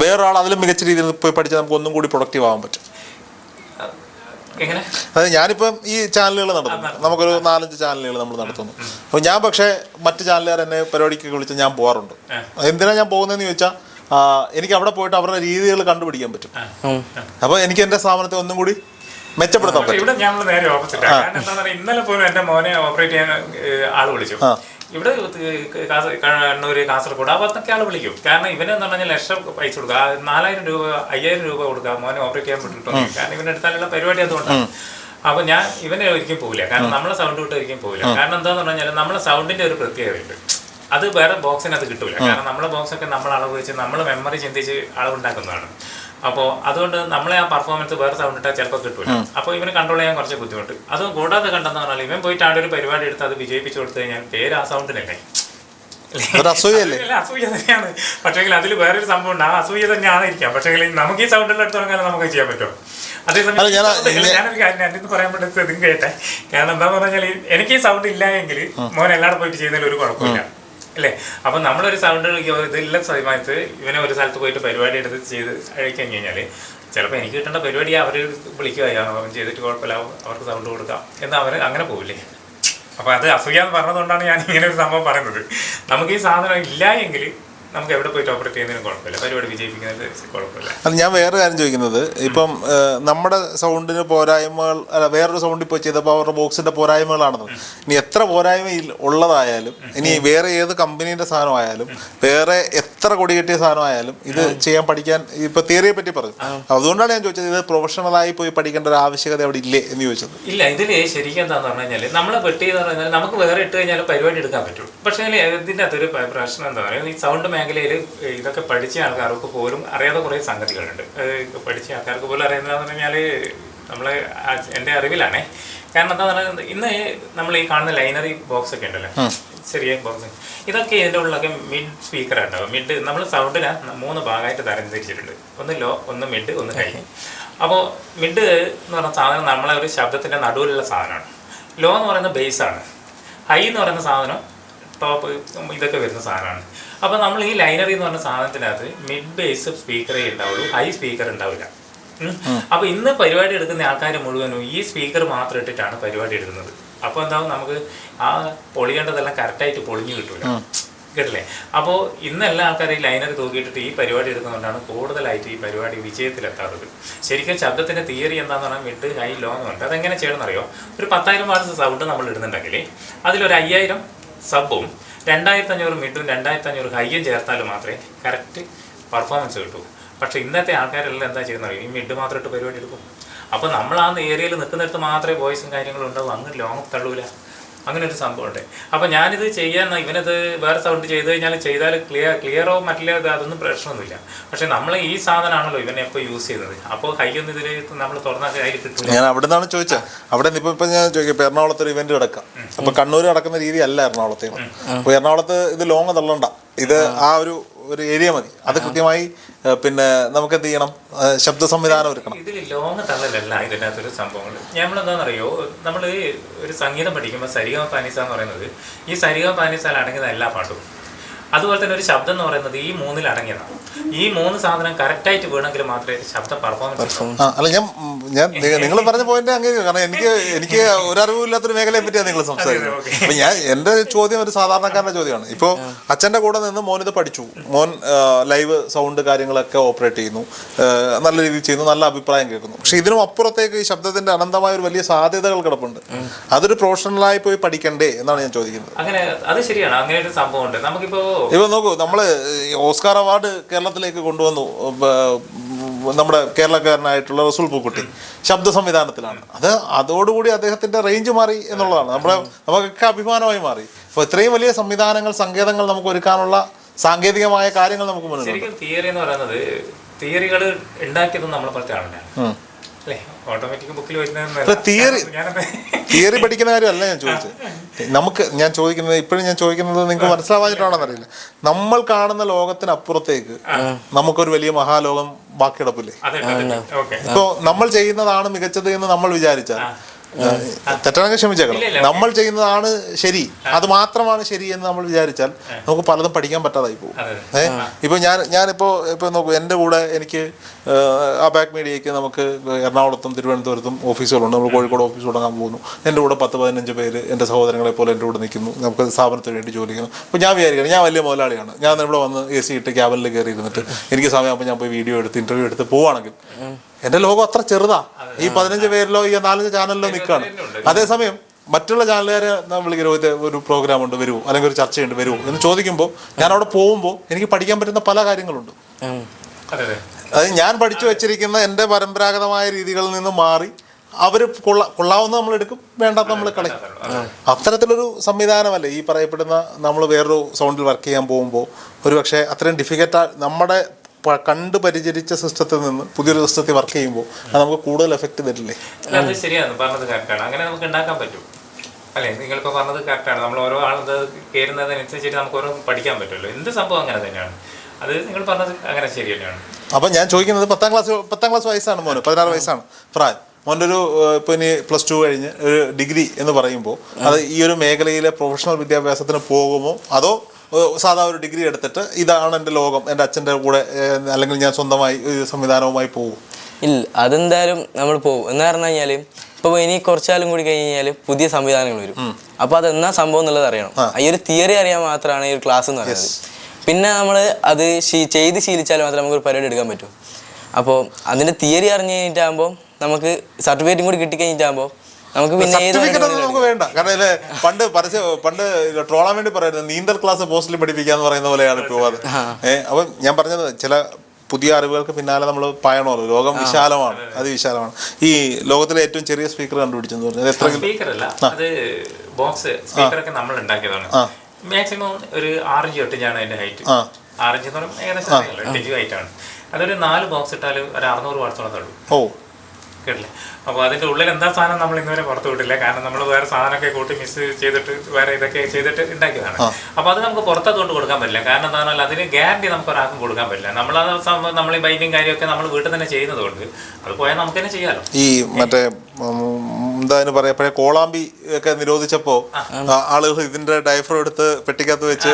വേറൊരാൾ അതിലും മികച്ച രീതിയിൽ പോയി പഠിച്ചാൽ നമുക്ക് ഒന്നും കൂടി പ്രൊഡക്റ്റീവ് ആവാൻ പറ്റും. അതെ ഞാനിപ്പം ഈ ചാനലുകൾ നടത്തുന്നു. നമുക്കൊരു നാലഞ്ച് ചാനലുകൾ നമ്മൾ നടത്തുന്നു. അപ്പോൾ ഞാൻ പക്ഷേ മറ്റ് ചാനലുകാർ എന്നെ പരിപാടിക്ക് വിളിച്ച് ഞാൻ പോകാറുണ്ട് എന്തിനാണ് ഞാൻ പോകുന്നതെന്ന് ചോദിച്ചാൽ എനിക്ക് അവിടെ പോയിട്ട് അവരുടെ രീതികൾ കണ്ടുപിടിക്കാൻ പറ്റും. അപ്പോൾ എനിക്ക് എന്റെ സ്ഥാപനത്തെ ഒന്നും കൂടി മെച്ചപ്പെടുത്താൻ പറ്റും. ഇവിടെ ഞങ്ങൾ നേരെ ഓപ്പോസിറ്റ്. ഇന്നലെ പോലും എന്റെ മോനെ ഓപ്പറേറ്റ് ചെയ്യാൻ ആൾ ആൾ വിളിച്ചു. ഇവിടെ കണ്ണൂര് കാസർഗോഡ് ആ ഭാഗത്തൊക്കെ ആൾ വിളിക്കും. കാരണം ഇവനെന്ന് പറഞ്ഞാൽ ലക്ഷം പൈസ കൊടുക്കുക. നാലായിരം രൂപ അയ്യായിരം രൂപ കൊടുക്കുക. മോനെ ഓപ്പറേറ്റ് ചെയ്യാൻ പറ്റിട്ടോ കാരണം ഇവനെ അടുത്താലുള്ള പരിപാടി അതുകൊണ്ടാണ് അപ്പൊ ഞാൻ ഇവനെ ഒരിക്കലും പോകില്ല കാരണം നമ്മളെ സൗണ്ട് വിട്ട് ഒരിക്കലും പോകില്ല കാരണം എന്താന്ന് പറഞ്ഞാൽ നമ്മളെ സൗണ്ടിന്റെ ഒരു പ്രത്യേകതയുണ്ട്. അത് വേറെ ബോക്സിനകത്ത് കിട്ടൂല. കാരണം നമ്മളെ ബോക്സൊക്കെ നമ്മൾ അളവ് വെച്ച് നമ്മൾ മെമ്മറി ചിന്തിച്ച് അളവുണ്ടാക്കുന്നതാണ്. അപ്പോൾ അതുകൊണ്ട് നമ്മളെ ആ പെർഫോമൻസ് വേറെ സൗണ്ട് ഇട്ടാൽ ചിലപ്പോൾ കിട്ടൂല. അപ്പോൾ ഇവന് കൺട്രോൾ ചെയ്യാൻ കുറച്ച് ബുദ്ധിമുട്ട്. അതും കൂടാതെ കണ്ടെന്ന് പറഞ്ഞാൽ ഇവൻ പോയിട്ട് ആടെ ഒരു പരിപാടി എടുത്ത് അത് വിജയിപ്പിച്ചു കൊടുത്തു കഴിഞ്ഞാൽ പേര് ആ സൗണ്ടിലല്ലേ അസൂയ തന്നെയാണ്. പക്ഷേ അതിൽ വേറൊരു സംഭവം ഉണ്ട്. ആ അസൂയ തന്നെയാണ് ഇരിക്കാം. പക്ഷേ നമുക്ക് ഈ സൗണ്ടിൽ എടുത്ത് തുടങ്ങാൻ നമുക്ക് ചെയ്യാൻ പറ്റും. അതേസമയം. ഞാനൊരു കാര്യം എന്റെ പറയാൻ പറ്റുന്നത് ഇതും കേട്ടെ. കാരണം എന്താന്ന് പറഞ്ഞാൽ എനിക്ക് ഈ സൗണ്ട് ഇല്ല എങ്കിൽ മോൻ എല്ലാവരും പോയിട്ട് ചെയ്യുന്നതിൽ ഒരു കുഴപ്പമില്ല. അല്ലേ? അപ്പൊ നമ്മളൊരു സൗണ്ട് ഇതില്ല സമയത്ത് ഇവനെ ഒരു സ്ഥലത്ത് പോയിട്ട് പരിപാടി എടുത്ത് ചെയ്ത് അഴിക്കാൻ കഴിഞ്ഞാൽ ചിലപ്പോൾ എനിക്ക് കിട്ടേണ്ട പരിപാടി അവർ വിളിക്കുക അവൻ ചെയ്തിട്ട് കുഴപ്പമില്ല അവർക്ക് സൗണ്ട് കൊടുക്കാം എന്ന് അവർ അങ്ങനെ പോവില്ലേ? അപ്പൊ അത് അസൂയ എന്ന് പറഞ്ഞതുകൊണ്ടാണ് ഞാൻ ഇങ്ങനെ ഒരു സംഭവം പറയുന്നത്. നമുക്ക് ഈ സാധനം ഇല്ല എങ്കിൽ നമുക്ക് എവിടെ പോയിട്ട് ഓപ്പറേറ്റ് ചെയ്യുന്നതിന് കുഴപ്പമില്ല. പരിപാടി വിജയിപ്പിക്കുന്നത് കുഴപ്പമില്ല. അല്ല ഞാൻ വേറെ കാര്യം ചോദിക്കുന്നത്. ഇപ്പം നമ്മുടെ സൗണ്ടിന് പോരായ്മകൾ അല്ല വേറൊരു സൗണ്ടിൽ പോയി ചെയ്തപ്പോൾ അവരുടെ ബോക്സിന്റെ പോരായ്മകളാണെന്ന്. ഇനി എത്ര പോരായ്മ ഉള്ളതായാലും ഇനി വേറെ ഏത് കമ്പനീന്റെ സാധനമായാലും വേറെ എത്ര കൊടി കെട്ടിയ സാധനമായാലും ഇത് ചെയ്യാൻ പഠിക്കാൻ ഇപ്പൊ തിയറിയെ പറ്റി പറഞ്ഞു. അതുകൊണ്ടാണ് ഞാൻ ചോദിച്ചത് ഇത് പ്രൊഫഷണൽ ആയി പോയി പഠിക്കേണ്ട ഒരു ആവശ്യകത അവിടെ ഇല്ലേ എന്ന് ചോദിച്ചത്. ഇല്ല ഇതിൽ ശരിക്കും എന്താന്ന് പറഞ്ഞു കഴിഞ്ഞാൽ നമ്മളെ വെട്ടി എന്ന് പറഞ്ഞാൽ നമുക്ക് വേറെ ഇട്ട് കഴിഞ്ഞാൽ പരിപാടി എടുക്കാൻ പറ്റും പക്ഷേ ഇതിന്റെ അതൊരു പ്രശ്നം എന്താ പറയുക ഈ സൗണ്ട് മേഖലയിൽ ഇതൊക്കെ പഠിച്ച ആൾക്കാർക്ക് പോലും അറിയാതെ കുറേ സംഗതികളുണ്ട്. പഠിച്ച ആൾക്കാർക്ക് പോലും അറിയുന്നതെന്ന് പറഞ്ഞു നമ്മളെ ആ- എന്റെ അറിവിലാണേ. കാരണം എന്താ പറയുക ഇന്ന് നമ്മൾ ഈ കാണുന്ന ലൈനറി ബോക്സ് ഒക്കെ ഉണ്ടല്ലോ ചെറിയ കുറഞ്ഞ് ഇതൊക്കെ ഇതിന്റെ ഉള്ളിലൊക്കെ മിഡ് സ്പീക്കർ ഉണ്ടാവും മിഡ് നമ്മൾ സൗണ്ടിനെ മൂന്ന് ഭാഗമായിട്ട് തരംതിരിച്ചിട്ടുണ്ട്. ഒന്ന് ലോ ഒന്ന് മിഡ് ഒന്ന് ഹൈ അപ്പോൾ മിഡ് എന്ന് പറഞ്ഞ സാധനം നമ്മളെ ഒരു ശബ്ദത്തിന്റെ നടുവിലുള്ള സാധനമാണ്. ലോ എന്ന് പറയുന്നത് ബേസാണ് ഹൈ എന്ന് പറയുന്ന സാധനം ടോപ്പ് ഇതൊക്കെ വരുന്ന സാധനമാണ്. അപ്പോൾ നമ്മൾ ഈ ലൈനറി എന്ന് പറഞ്ഞ സാധനത്തിനകത്ത് മിഡ് ബേസ് സ്പീക്കറേ ഉണ്ടാവുള്ളൂ ഹൈ സ്പീക്കർ ഉണ്ടാവില്ല. അപ്പോൾ അപ്പൊ ഇന്ന് പരിപാടി എടുക്കുന്ന ആൾക്കാർ മുഴുവനും ഈ സ്പീക്കർ മാത്രം ഇട്ടിട്ടാണ് പരിപാടി എടുക്കുന്നത്. അപ്പോൾ എന്താവും? നമുക്ക് ആ പൊളിയേണ്ടതെല്ലാം കറക്റ്റായിട്ട് പൊളിഞ്ഞു കിട്ടൂല. കേട്ടില്ലേ? അപ്പോൾ ഇന്ന് എല്ലാ ആൾക്കാരും ഈ ലൈനർ തൂക്കിയിട്ടിട്ട് ഈ പരിപാടി എടുക്കുന്നതുകൊണ്ടാണ് കൂടുതലായിട്ട് ഈ പരിപാടി വിജയത്തിലെത്താത്തത്. ശരിക്കും ശബ്ദത്തിന്റെ തിയറി എന്താന്ന് പറഞ്ഞാൽ വിട്ട് ഹൈ ലോ എന്ന് പറഞ്ഞിട്ട് അതെങ്ങനെ ചെയ്യണമെന്ന് അറിയോ ഒരു പത്തായിരം വാട്സ് സൗണ്ട് നമ്മൾ ഇടുന്നുണ്ടെങ്കിൽ അതിലൊരു അയ്യായിരം സബും രണ്ടായിരത്തി അഞ്ഞൂറ് മിഡും രണ്ടായിരത്തി അഞ്ഞൂറ് ഹൈയും ചേർത്താൽ മാത്രമേ കറക്റ്റ് പെർഫോമൻസ് കിട്ടൂ. പക്ഷെ ഇന്നത്തെ ആൾക്കാരെല്ലാം എന്താ ചെയ്യുന്നത്? ഈ മിഡ് മാത്രം ഇട്ട് പരിപാടി എടുക്കും. അപ്പോൾ നമ്മൾ ആ ഏരിയയിൽ നിൽക്കുന്നിടത്ത് മാത്രമേ വോയിസും കാര്യങ്ങളും ഉണ്ടാവും അങ്ങ് ലോങ് തള്ളൂല. അങ്ങനെ ഒരു സംഭവമുണ്ട് അപ്പോൾ ഞാനിത് ചെയ്യാൻ ഇവനത് വേറെ സൗണ്ട് ചെയ്ത് കഴിഞ്ഞാൽ ചെയ്താൽ ക്ലിയർ ക്ലിയറോ മറ്റില്ല അതൊന്നും പ്രശ്നമൊന്നുമില്ല. പക്ഷേ നമ്മൾ ഈ സാധനമാണല്ലോ ഇവനെ ഇപ്പോൾ യൂസ് ചെയ്യുന്നത് അപ്പോൾ കൈയൊന്നും ഇതിൽ നമ്മൾ തുറന്നാൽ കയ്യിൽ കിട്ടും ഞാൻ അവിടെ നിന്നാണ് ചോദിച്ചത്. അവിടെ ഇപ്പോൾ ഇപ്പൊ ഇപ്പൊ ഞാൻ ചോദിക്കാം. എറണാകുളത്ത് ഒരു ഇവന്റ് കിടക്കാം. അപ്പോൾ കണ്ണൂർ നടക്കുന്ന രീതി അല്ല എറണാകുളത്തേക്ക് അപ്പോൾ എറണാകുളത്ത് ഇത് ലോങ് തള്ളണ്ട. ഇത് ആ ഒരു ഒരു ഏരിയ മതി. അത് കൃത്യമായി പിന്നെ നമുക്ക് എന്ത് ചെയ്യണം? ശബ്ദ സംവിധാനം ഒരുക്കണം. ഇതിൽ ലോങ് തള്ളലല്ല ഇതിനകത്തൊരു സംഭവങ്ങൾ. നമ്മളെന്താണെന്നറിയോ നമ്മൾ ഒരു സംഗീതം പഠിക്കുമ്പോൾ സരിഗമ പാനീസ എന്ന് പറയുന്നത് ഈ സരിഗമ പാനിസയിൽ അടങ്ങുന്ന എല്ലാ പാട്ടും. അതുപോലെ തന്നെ ഒരു ശബ്ദം എന്ന് പറയുന്നത് ഈ മൂന്നിൽ അടങ്ങിയതാണ് ഈ മൂന്ന് സാധനം കറക്റ്റായിട്ട് വീണെങ്കിൽ മാത്രമേ ശബ്ദ പെർഫോമൻസ് അല്ല ഞാൻ ഞാൻ നിങ്ങൾ പറഞ്ഞ പോയിന്റ് അങ്ങനെ കാരണം എനിക്ക് എനിക്ക് ഒരറിവില്ലാത്തൊരു മേഖലയെ പറ്റിയാണ് നിങ്ങൾ സംസാരിക്കുന്നത്. അപ്പൊ ഞാൻ എന്റെ ചോദ്യം ഒരു സാധാരണക്കാരന്റെ ചോദ്യമാണ്. ഇപ്പോ അച്ഛന്റെ കൂടെ നിന്ന് മോൻ ഇത് പഠിച്ചു. മോൻ ലൈവ് സൗണ്ട് കാര്യങ്ങളൊക്കെ ഓപ്പറേറ്റ് ചെയ്യുന്നു. നല്ല രീതിയിൽ ചെയ്യുന്നു നല്ല അഭിപ്രായം കേൾക്കുന്നു. പക്ഷെ ഇതിനും അപ്പുറത്തേക്ക് ഈ ശബ്ദത്തിന്റെ അനന്തമായ ഒരു വലിയ സാധ്യതകൾ കിടപ്പുണ്ട്. അതൊരു പ്രൊഫഷണലായി പോയി പഠിക്കണ്ടേ എന്നാണ് ഞാൻ ചോദിക്കുന്നത്. അങ്ങനെ അത് ശരിയാണ്. അങ്ങനെ ഒരു സംഭവം ഉണ്ട് നമുക്കിപ്പോ ഇപ്പൊ നോക്കൂ നമ്മൾ ഓസ്കാർ അവാർഡ് കേരളത്തിലേക്ക് കൊണ്ടുവന്നു. നമ്മുടെ കേരളക്കാരനായിട്ടുള്ള റസൂൽ പൂക്കുട്ടി ശബ്ദ സംവിധാനത്തിലാണ്. അത് അതോടുകൂടി അദ്ദേഹത്തിന്റെ റേഞ്ച് മാറി എന്നുള്ളതാണ്. നമ്മുടെ നമുക്കൊക്കെ അഭിമാനമായി മാറി. അപ്പൊ ഇത്രയും വലിയ സംവിധാനങ്ങൾ സങ്കേതങ്ങൾ നമുക്ക് ഒരുക്കാനുള്ള സാങ്കേതികമായ കാര്യങ്ങൾ നമുക്ക് മുന്നിലുണ്ട്. തിയറി എന്ന് പറയുന്നത് തിയറികൾ ഉണ്ടാക്കിയതും നമ്മളെ പോലത്തെ ആളുണ്ടാണ് അല്ലേ? ഓട്ടോമാറ്റിക് ബുക്കിൽ വരുന്ന തിയറി തിയറി പഠിക്കുന്ന കാര്യമല്ല ഞാൻ ചോദിച്ചത്. നമുക്ക് ഞാൻ ചോദിക്കുന്നത് ഇപ്പോഴും ഞാൻ ചോദിക്കുന്നത് നിങ്ങൾക്ക് മനസ്സിലാവാഞ്ഞിട്ടാണെന്ന് അറിയില്ല നമ്മൾ കാണുന്ന ലോകത്തിനപ്പുറത്തേക്ക് നമുക്കൊരു വലിയ മഹാലോകം ബാക്കി കിടപ്പില്ലേ ഇപ്പോൾ നമ്മൾ ചെയ്യുന്നതാണ് മികച്ചത് എന്ന് നമ്മൾ വിചാരിച്ചാൽ തെറ്റാണെങ്കിൽ ക്ഷമിച്ചേക്കണം. നമ്മൾ ചെയ്യുന്നതാണ് ശരി. അത് മാത്രമാണ് ശരി എന്ന് നമ്മൾ വിചാരിച്ചാൽ നമുക്ക് പലതും പഠിക്കാൻ പറ്റാതായി പോകും. ഏഹ് ഇപ്പൊ ഞാൻ ഞാനിപ്പോ ഇപ്പൊ നോക്കൂ എന്റെ കൂടെ എനിക്ക് ആ ബാക്ക് മീഡിയയ്ക്ക് നമുക്ക് എറണാകുളത്തും തിരുവനന്തപുരത്തും ഓഫീസുകളുണ്ട്. നമ്മൾ കോഴിക്കോട് ഓഫീസ് തുടങ്ങാൻ പോകുന്നു. എന്റെ കൂടെ പത്ത് പതിനഞ്ച് പേര് എന്റെ സഹോദരങ്ങളെ പോലെ എന്റെ കൂടെ നിൽക്കുന്നു. നമുക്ക് സ്ഥാപനത്തിന് വേണ്ടി ജോലിക്കുന്നു. ചെയ്യുന്നു അപ്പോൾ ഞാൻ വിചാരിക്കണം ഞാൻ വലിയ മുതലാളിയാണ്. ഞാൻ ഇവിടെ വന്ന് എ സി ഇട്ട് ക്യാബിനിൽ കയറി ഇരുന്നിട്ട് എനിക്ക് സമയമാകുമ്പോൾ ഞാൻ പോയി വീഡിയോ എടുത്ത് ഇന്റർവ്യൂ എടുത്ത് പോവാണെങ്കിൽ എന്റെ ലോകം അത്ര ചെറുതാ. ഈ പതിനഞ്ച് പേരിലോ ഈ നാലഞ്ച് ചാനലിലോ നിൽക്കുകയാണ് അതേസമയം മറ്റുള്ള ചാനലുകാരെ നമ്മൾ വിളിക്കുന്ന ഒരു ഒരു പ്രോഗ്രാം ഉണ്ട് വരുമോ അല്ലെങ്കിൽ ഒരു ചർച്ചയുണ്ട് വരുമോ എന്ന് ചോദിക്കുമ്പോൾ ഞാൻ അവിടെ പോകുമ്പോൾ എനിക്ക് പഠിക്കാൻ പറ്റുന്ന പല കാര്യങ്ങളുണ്ട്. അതായത് അതെ അതെ. അത് ഞാൻ പഠിച്ചു വെച്ചിരിക്കുന്ന എന്റെ പരമ്പരാഗതമായ രീതികളിൽ നിന്ന് മാറി അവർ കൊള്ള കൊള്ളാവുന്ന നമ്മൾ എടുക്കും വേണ്ടാത്ത നമ്മൾ കളയും. അത്തരത്തിലൊരു സംവിധാനമല്ലേ? ഈ പറയപ്പെടുന്ന നമ്മൾ വേറൊരു സൗണ്ടിൽ വർക്ക് ചെയ്യാൻ പോകുമ്പോൾ ഒരു പക്ഷേ അത്രയും ഡിഫിക്കൽട്ട് നമ്മുടെ കണ്ട് പരിചരിച്ച സിസ്റ്റത്തിൽ നിന്ന് പുതിയൊരു സിസ്റ്റത്തിൽ വർക്ക് ചെയ്യുമ്പോൾ അത് നമുക്ക് കൂടുതൽ എഫക്റ്റ് വരില്ലേ അത് ശരിയാണ്. പറഞ്ഞത് കറക്റ്റാണ് അങ്ങനെ നമുക്ക് ഉണ്ടാക്കാൻ പറ്റും. അല്ലേ? നിങ്ങളിപ്പോൾ പറഞ്ഞത് കറക്റ്റാണ് നമ്മൾ ഓരോ ആളത് കയറുന്നതിനനുസരിച്ചിട്ട് നമുക്ക് ഓരോ പഠിക്കാൻ പറ്റുമല്ലോ. എന്ത് സംഭവം അങ്ങനെ തന്നെയാണ്? അത് നിങ്ങൾ പറഞ്ഞത് അങ്ങനെ ശരി തന്നെയാണ്. അപ്പം ഞാൻ ചോദിക്കുന്നത് പത്താം ക്ലാസ് പത്താം ക്ലാസ് വയസ്സാണ് മോന്. പതിനാറ് വയസ്സാണ്. പ്രായം. മോന്റെ ഒരു ഇപ്പൊ ഇനി പ്ലസ് ടു കഴിഞ്ഞ് ഒരു ഡിഗ്രി എന്ന് പറയുമ്പോൾ അത് ഈ ഒരു മേഖലയിലെ പ്രൊഫഷണൽ വിദ്യാഭ്യാസത്തിന് പോകുമോ? അതോ സാധാ ഒരു ഡിഗ്രി എടുത്തിട്ട് ഇതാണ് എന്റെ ലോകം എന്റെ അച്ഛന്റെ കൂടെ അല്ലെങ്കിൽ ഞാൻ സ്വന്തമായി സംവിധാനവുമായി പോകും. ഇല്ല അതെന്തായാലും നമ്മൾ പോകും. എന്ന് പറഞ്ഞു കഴിഞ്ഞാൽ ഇപ്പോൾ ഇനി കുറച്ചാലും കൂടി കഴിഞ്ഞ് കഴിഞ്ഞാൽ പുതിയ സംവിധാനങ്ങൾ വരും. അപ്പോൾ അത് എന്നാ സംഭവം എന്നുള്ളത് അറിയണം. ഈ ഒരു തിയറി അറിയാൻ മാത്രമാണ് ഈ ഒരു ക്ലാസ് എന്ന് പറയുന്നത്. പിന്നെ നമ്മൾ അത് ചെയ്ത് ശീലിച്ചാൽ മാത്രമേ നമുക്ക് ഒരു പരിപാടി എടുക്കാൻ പറ്റൂ. അപ്പോൾ അതിന്റെ തിയറി അറിഞ്ഞ് കഴിഞ്ഞിട്ടാകുമ്പോൾ നമുക്ക് സർട്ടിഫിക്കറ്റും കൂടി കിട്ടിക്കഴിഞ്ഞിട്ടാകുമ്പോൾ നമുക്ക് പിന്നെ സർട്ടിഫിക്കറ്റ് ഒന്നും നമുക്ക് വേണ്ട. കാരണം ഇതിൽ പണ്ട് പരസ്യ പണ്ട് ട്രോളാൻ വേണ്ടി പറയുന്നത് നീന്തൽ ക്ലാസ് പോസ്റ്റിൽ പഠിപ്പിക്കാന്ന് പറയുന്ന പോലെയാണ് ഇപ്പോൾ അത്. ഏഹ് അപ്പം ഞാൻ പറഞ്ഞത് ചില പുതിയ അറിവുകൾക്ക് പിന്നാലെ നമ്മൾ പായണമല്ലോ. ലോകം വിശാലമാണ്. അത് വിശാലമാണ്. ഈ ലോകത്തിലെ ഏറ്റവും ചെറിയ സ്പീക്കർ കണ്ടുപിടിച്ചെന്ന് പറഞ്ഞത് എത്ര സ്പീക്കർ അല്ല അത് ബോക്സ് സ്പീക്കറൊക്കെ നമ്മൾ ഉണ്ടാക്കിയതാണ് മാക്സിമം ഒരു ആറിഞ്ച് എട്ടിഞ്ചാണ് അതിന്റെ ഹൈറ്റ്. ആ. ഇഞ്ച് ഏകദേശം അറിയാലോ എട്ടിഞ്ച് ഹൈറ്റ് ആണ് അതൊരു നാല് ബോക്സ് ഇട്ടാൽ ഒരു അറുന്നൂറ് വാട്സോളം തള്ളു. ഓ. കേട്ടില്ലേ? അപ്പോൾ അതിന്റെ ഉള്ളിൽ എന്താ സാധനം നമ്മൾ ഇന്നുവരെ പുറത്തു വിട്ടില്ല. കാരണം നമ്മൾ വേറെ സാധനമൊക്കെ കൂട്ടി മിസ് ചെയ്തിട്ട് വേറെ ഇതൊക്കെ ചെയ്തിട്ട് ഉണ്ടാക്കിയതാണ്. അപ്പോൾ അത് നമുക്ക് പുറത്തോട്ട് കൊടുക്കാൻ പറ്റില്ല. കാരണം എന്താ പറഞ്ഞാൽ അതിന് ഗ്യാരണ്ടി നമുക്ക് ഒരാൾക്കും കൊടുക്കാൻ പറ്റില്ല. നമ്മളത് നമ്മൾ ഈ ബൈക്കും കാര്യമൊക്കെ നമ്മൾ വീട്ടിൽ തന്നെ ചെയ്യുന്നതുകൊണ്ട് അത് പോയാൽ നമുക്ക് തന്നെ ചെയ്യാമല്ലോ ഈ മറ്റേ ഉം, എന്താ എന്ന് പറയാ. പഴയ കോളാമ്പി ഒക്കെ നിരോധിച്ചപ്പോ ആളുകൾ ഇതിന്റെ ഡയഫ്രോ എടുത്ത് പെട്ടിക്കകത്ത് വെച്ച്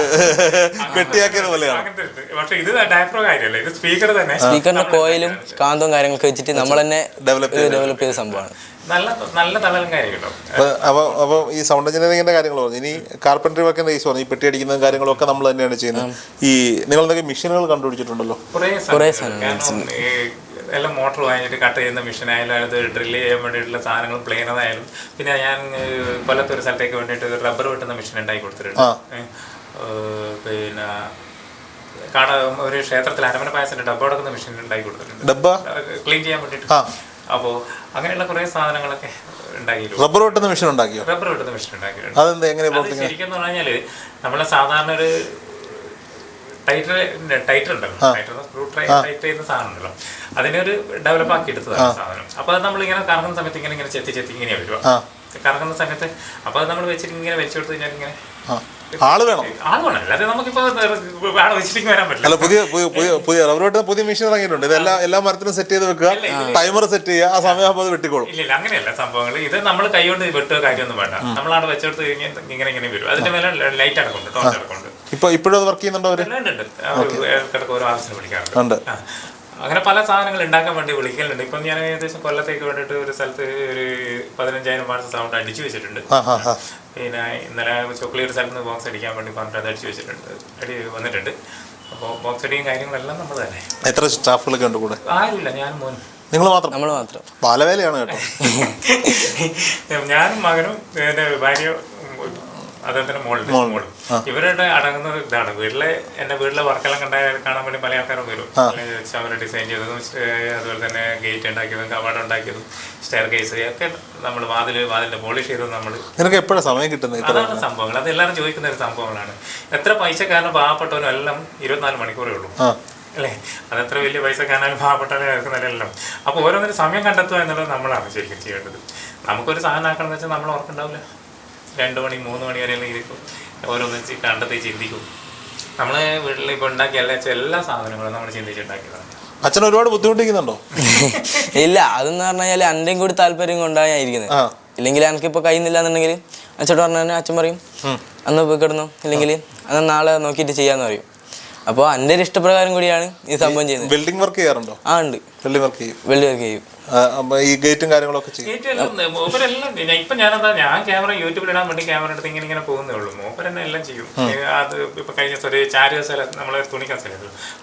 കെട്ടിയാക്കിയത് പോലെയാണ്. പക്ഷേ ഇത് ഡയഫ്രോ കാര്യമല്ല. ഇത് സ്പീക്കർ തന്നെ. സ്പീക്കറിന്റെ കോയിലും കാന്തവും കാര്യങ്ങളൊക്കെ വെച്ചിട്ട് നമ്മൾ തന്നെ ഡെവലപ്പ് ഡെവലപ്പ് ചെയ്ത സംഭവമാണ്. നല്ല നല്ല കാര്യം അപ്പോൾ അപ്പൊ അപ്പൊ അപ്പൊ ഈ സൗണ്ട് എഞ്ചിനീയറിംഗിന്റെ കാര്യങ്ങൾ പറഞ്ഞു. ഇനി കാർപ്പൻട്രി വർക്കിന്റെ കേസ് പറഞ്ഞു. ഈ പെട്ടി അടിക്കുന്ന കാര്യങ്ങളൊക്കെ നമ്മൾ തന്നെയാണ് ചെയ്യുന്നത്. ഈ നിങ്ങൾ എന്തൊക്കെ മെഷീനുകൾ കണ്ടുപിടിച്ചിട്ടുണ്ടല്ലോ? കുറേ എല്ലാം മോട്ടർ വാങ്ങിയിട്ട് കട്ട് ചെയ്യുന്ന മെഷീനായാലും അത് ഡ്രില്ല് ചെയ്യാൻ വേണ്ടിയിട്ടുള്ള സാധനങ്ങൾ പ്ലെയിനതായാലും പിന്നെ ഞാൻ കൊല്ലത്ത് ഒരു സ്ഥലത്തേക്ക് വേണ്ടിയിട്ട് റബ്ബർ വെട്ടുന്ന മെഷീൻ ഉണ്ടാക്കി കൊടുത്തിട്ടുണ്ട്. പിന്നെ കാണ ഒരു ക്ഷേത്രത്തിൽ അരമന പായസത്തിന്റെ ഡബ്ബ കൊടുക്കുന്ന മെഷീൻ ഉണ്ടാക്കി കൊടുത്തിട്ടുണ്ട്. ഡബ്ബ? ക്ലീൻ ചെയ്യാൻ വേണ്ടിയിട്ട്. അപ്പോ അപ്പോൾ അങ്ങനെയുള്ള കുറേ സാധനങ്ങളൊക്കെ റബ്ബർ വെട്ടുന്ന മെഷീൻ ഉണ്ടാക്കിയോ? റബ്ബർ വെട്ടുന്ന മെഷീൻ ഉണ്ടാക്കിയിട്ടുണ്ട്. അതെന്താ എങ്ങനെ ശരിക്കും എന്ന് പറഞ്ഞാൽ നമ്മളെ സാധാരണ ഒരു ടൈറ്റർ ടൈറ്റർ ഉണ്ടല്ലോ. ടൈറ്റർ സ്ക്രൂ ടൈറ്റ് ചെയ്യുന്ന സാധനം ഉണ്ടല്ലോ അതിനൊരു ഡെവലപ്പ് ആക്കി എടുത്തതാണ് സാധനം. അപ്പൊ അത് നമ്മൾ ഇങ്ങനെ കറങ്ങുന്ന സമയത്ത് ഇങ്ങനെ ഇങ്ങനെ ചെത്തി ചെത്തി ഇങ്ങനെ വരുവാ ആ. കറങ്ങുന്ന സമയത്ത് അപ്പൊ അത് നമ്മൾ വെച്ചിട്ട് ഇങ്ങനെ വെച്ചു കൊടുത്തു കഴിഞ്ഞാൽ ഇങ്ങനെ ആൾ വേണം. അല്ല പുതിയ പുതിയ പുതിയ പുതിയ റബ്ബർ പുതിയ മെഷീൻ ഇറങ്ങിയിട്ടുണ്ട്. ഇതെല്ലാം എല്ലാ മരത്തിനും സെറ്റ് ചെയ്ത് വെക്കുക. ടൈമർ സെറ്റ് ചെയ്യുക. ആ സമയമാകുമ്പോൾ അത് വെട്ടിക്കോളും. ഇല്ല അങ്ങനെയല്ല സംഭവങ്ങൾ ഇത് നമ്മൾ കൈകൊണ്ട് വെട്ടുക കാര്യമൊന്നും വേണ്ട. നമ്മളാണ് വെച്ചെടുത്ത് കഴിഞ്ഞാൽ ഇങ്ങനെ ഇങ്ങനെ വരും. അതിന്റെ മേലെ ലൈറ്റ് അടക്കമുണ്ട് അടക്കമുണ്ട് ഇപ്പൊ ഇപ്പോഴും വർക്ക് ചെയ്യുന്നുണ്ടോ അവർ? ആവശ്യം ഉണ്ട്. അങ്ങനെ പല സാധനങ്ങൾ ഉണ്ടാക്കാൻ വേണ്ടി വിളിക്കലുണ്ട്. ഇപ്പം ഞാൻ ഏകദേശം കൊല്ലത്തേക്ക് വേണ്ടിയിട്ട് ഒരു സ്ഥലത്ത് ഒരു പതിനഞ്ചായിരം വാട്സ് സൗണ്ട് അടിച്ചു വെച്ചിട്ടുണ്ട്. പിന്നെ ഇന്നലെ ചോക്ലേറ്റ് സ്ഥലത്ത് നിന്ന് ബോക്സ് അടിക്കാൻ വേണ്ടി പറഞ്ഞിട്ട് അത് അടിച്ചു വെച്ചിട്ടുണ്ട്. അടി വന്നിട്ടുണ്ട്. അപ്പോൾ ബോക്സ് അടിയും കാര്യങ്ങളെല്ലാം നമ്മൾ തന്നെ. എത്ര സ്റ്റാഫുകളൊക്കെ ഉണ്ട് കൂടെ? ആരുമില്ല ഞാൻ മോൻ. നിങ്ങൾ മാത്രം? നമ്മൾ മാത്രം. ബാലവേലയാണ് കേട്ടോ. [LAUGHS] ഞാനും മകനും എന്റെ ഭാര്യ തന്നെ മോളുണ്ട് മോളും ഇവരുടെ അടങ്ങുന്നത് ഇതാണ്. വീട്ടിലെ എന്റെ വീട്ടിലെ വർക്കെല്ലാം കണ്ടാൽ കാണാൻ വേണ്ടി പല ആൾക്കാരും വരും. അവരെ ഡിസൈൻ ചെയ്തതും അതുപോലെ തന്നെ ഗേറ്റ് ഉണ്ടാക്കിയതും കവാട ഉണ്ടാക്കിയതും സ്റ്റെയർ കേസ് ഒക്കെ നമ്മൾ വാതിൽ വാതിലിന്റെ പോളിഷ് ചെയ്തതും നമ്മൾ നിനക്ക് എപ്പോഴാണ് സമയം കിട്ടുന്നത് അതാണ് സംഭവങ്ങൾ. അത് എല്ലാവരും ചോദിക്കുന്ന ഒരു സംഭവങ്ങളാണ്. എത്ര പൈസ പൈസക്കാരനും പാവപ്പെട്ടവനും എല്ലാം ഇരുപത്തിനാല് മണിക്കൂറേ ഉള്ളൂ. അല്ലേ? അതെത്ര വലിയ പൈസ പൈസക്കാരനാലും പാവപ്പെട്ടവനെ കേൾക്കുന്നില്ലല്ലോ അപ്പോൾ ഓരോന്നിനും സമയം കണ്ടെത്തുക എന്നുള്ളത് നമ്മളാണ് ശരിക്കും ചെയ്യേണ്ടത്. നമുക്കൊരു സാധനം ആക്കണമെന്ന് വെച്ചാൽ നമ്മൾ ഓർക്കുണ്ടാവില്ല രണ്ട് മണി മൂന്ന് മണി വരെ ഇരിക്കും ഓരോന്ന് ചി- കണ്ടെത്തി ചിന്തിക്കും. നമ്മളെ വീട്ടിൽ ഇപ്പോൾ ഉണ്ടാക്കിയ എല്ലാ എല്ലാ സാധനങ്ങളും നമ്മൾ ചിന്തിച്ചുണ്ടാക്കിയതാണ്. അച്ഛൻ ഒരുപാട് ബുദ്ധിമുട്ടിക്കുന്നുണ്ടോ? [LAUGHS] ഇല്ല അതെന്ന് പറഞ്ഞു കഴിഞ്ഞാൽ എന്റെയും കൂടി താല്പര്യം കൊണ്ടാണ് ഞാൻ ഇരിക്കുന്നത് ഇല്ലെങ്കിൽ എനിക്കിപ്പോൾ കഴിയുന്നില്ല എന്നുണ്ടെങ്കിൽ അച്ഛനോട് പറഞ്ഞാൽ അച്ഛൻ പറയും അന്ന് പോയി കിടന്നു. ഇല്ലെങ്കിൽ അന്ന് നാളെ നോക്കിയിട്ട് ചെയ്യാന്ന് പറയും. അപ്പോൾ എന്റെ ഒരു ഇഷ്ടപ്രകാരം കൂടിയാണ് ഈ സംഭവം ചെയ്യുന്നത്. ബിൽഡിംഗ് വർക്ക് ചെയ്യാറുണ്ടോ? ആ ഉണ്ട്. ബിൽഡിംഗ് വർക്ക് ചെയ്യും. വെള്ളി വർക്ക് ചെയ്യും. ഈ ഗേറ്റും കാര്യങ്ങളൊക്കെ ചെയ്യും. മൂപ്പരെല്ലാം ഇപ്പൊ ഞാനെന്താ ഞാൻ ക്യാമറ യൂട്യൂബിൽ ഇടാൻ വേണ്ടി ക്യാമറ എടുത്ത് ഇങ്ങനെ ഇങ്ങനെ പോകുന്നേ ഉള്ളൂ. മൂപ്പർ തന്നെ എല്ലാം ചെയ്യും. അത് ഇപ്പൊ കഴിഞ്ഞ ദിവസം ഒരു ചാരു കസേല നമ്മളെ തുണി കസേല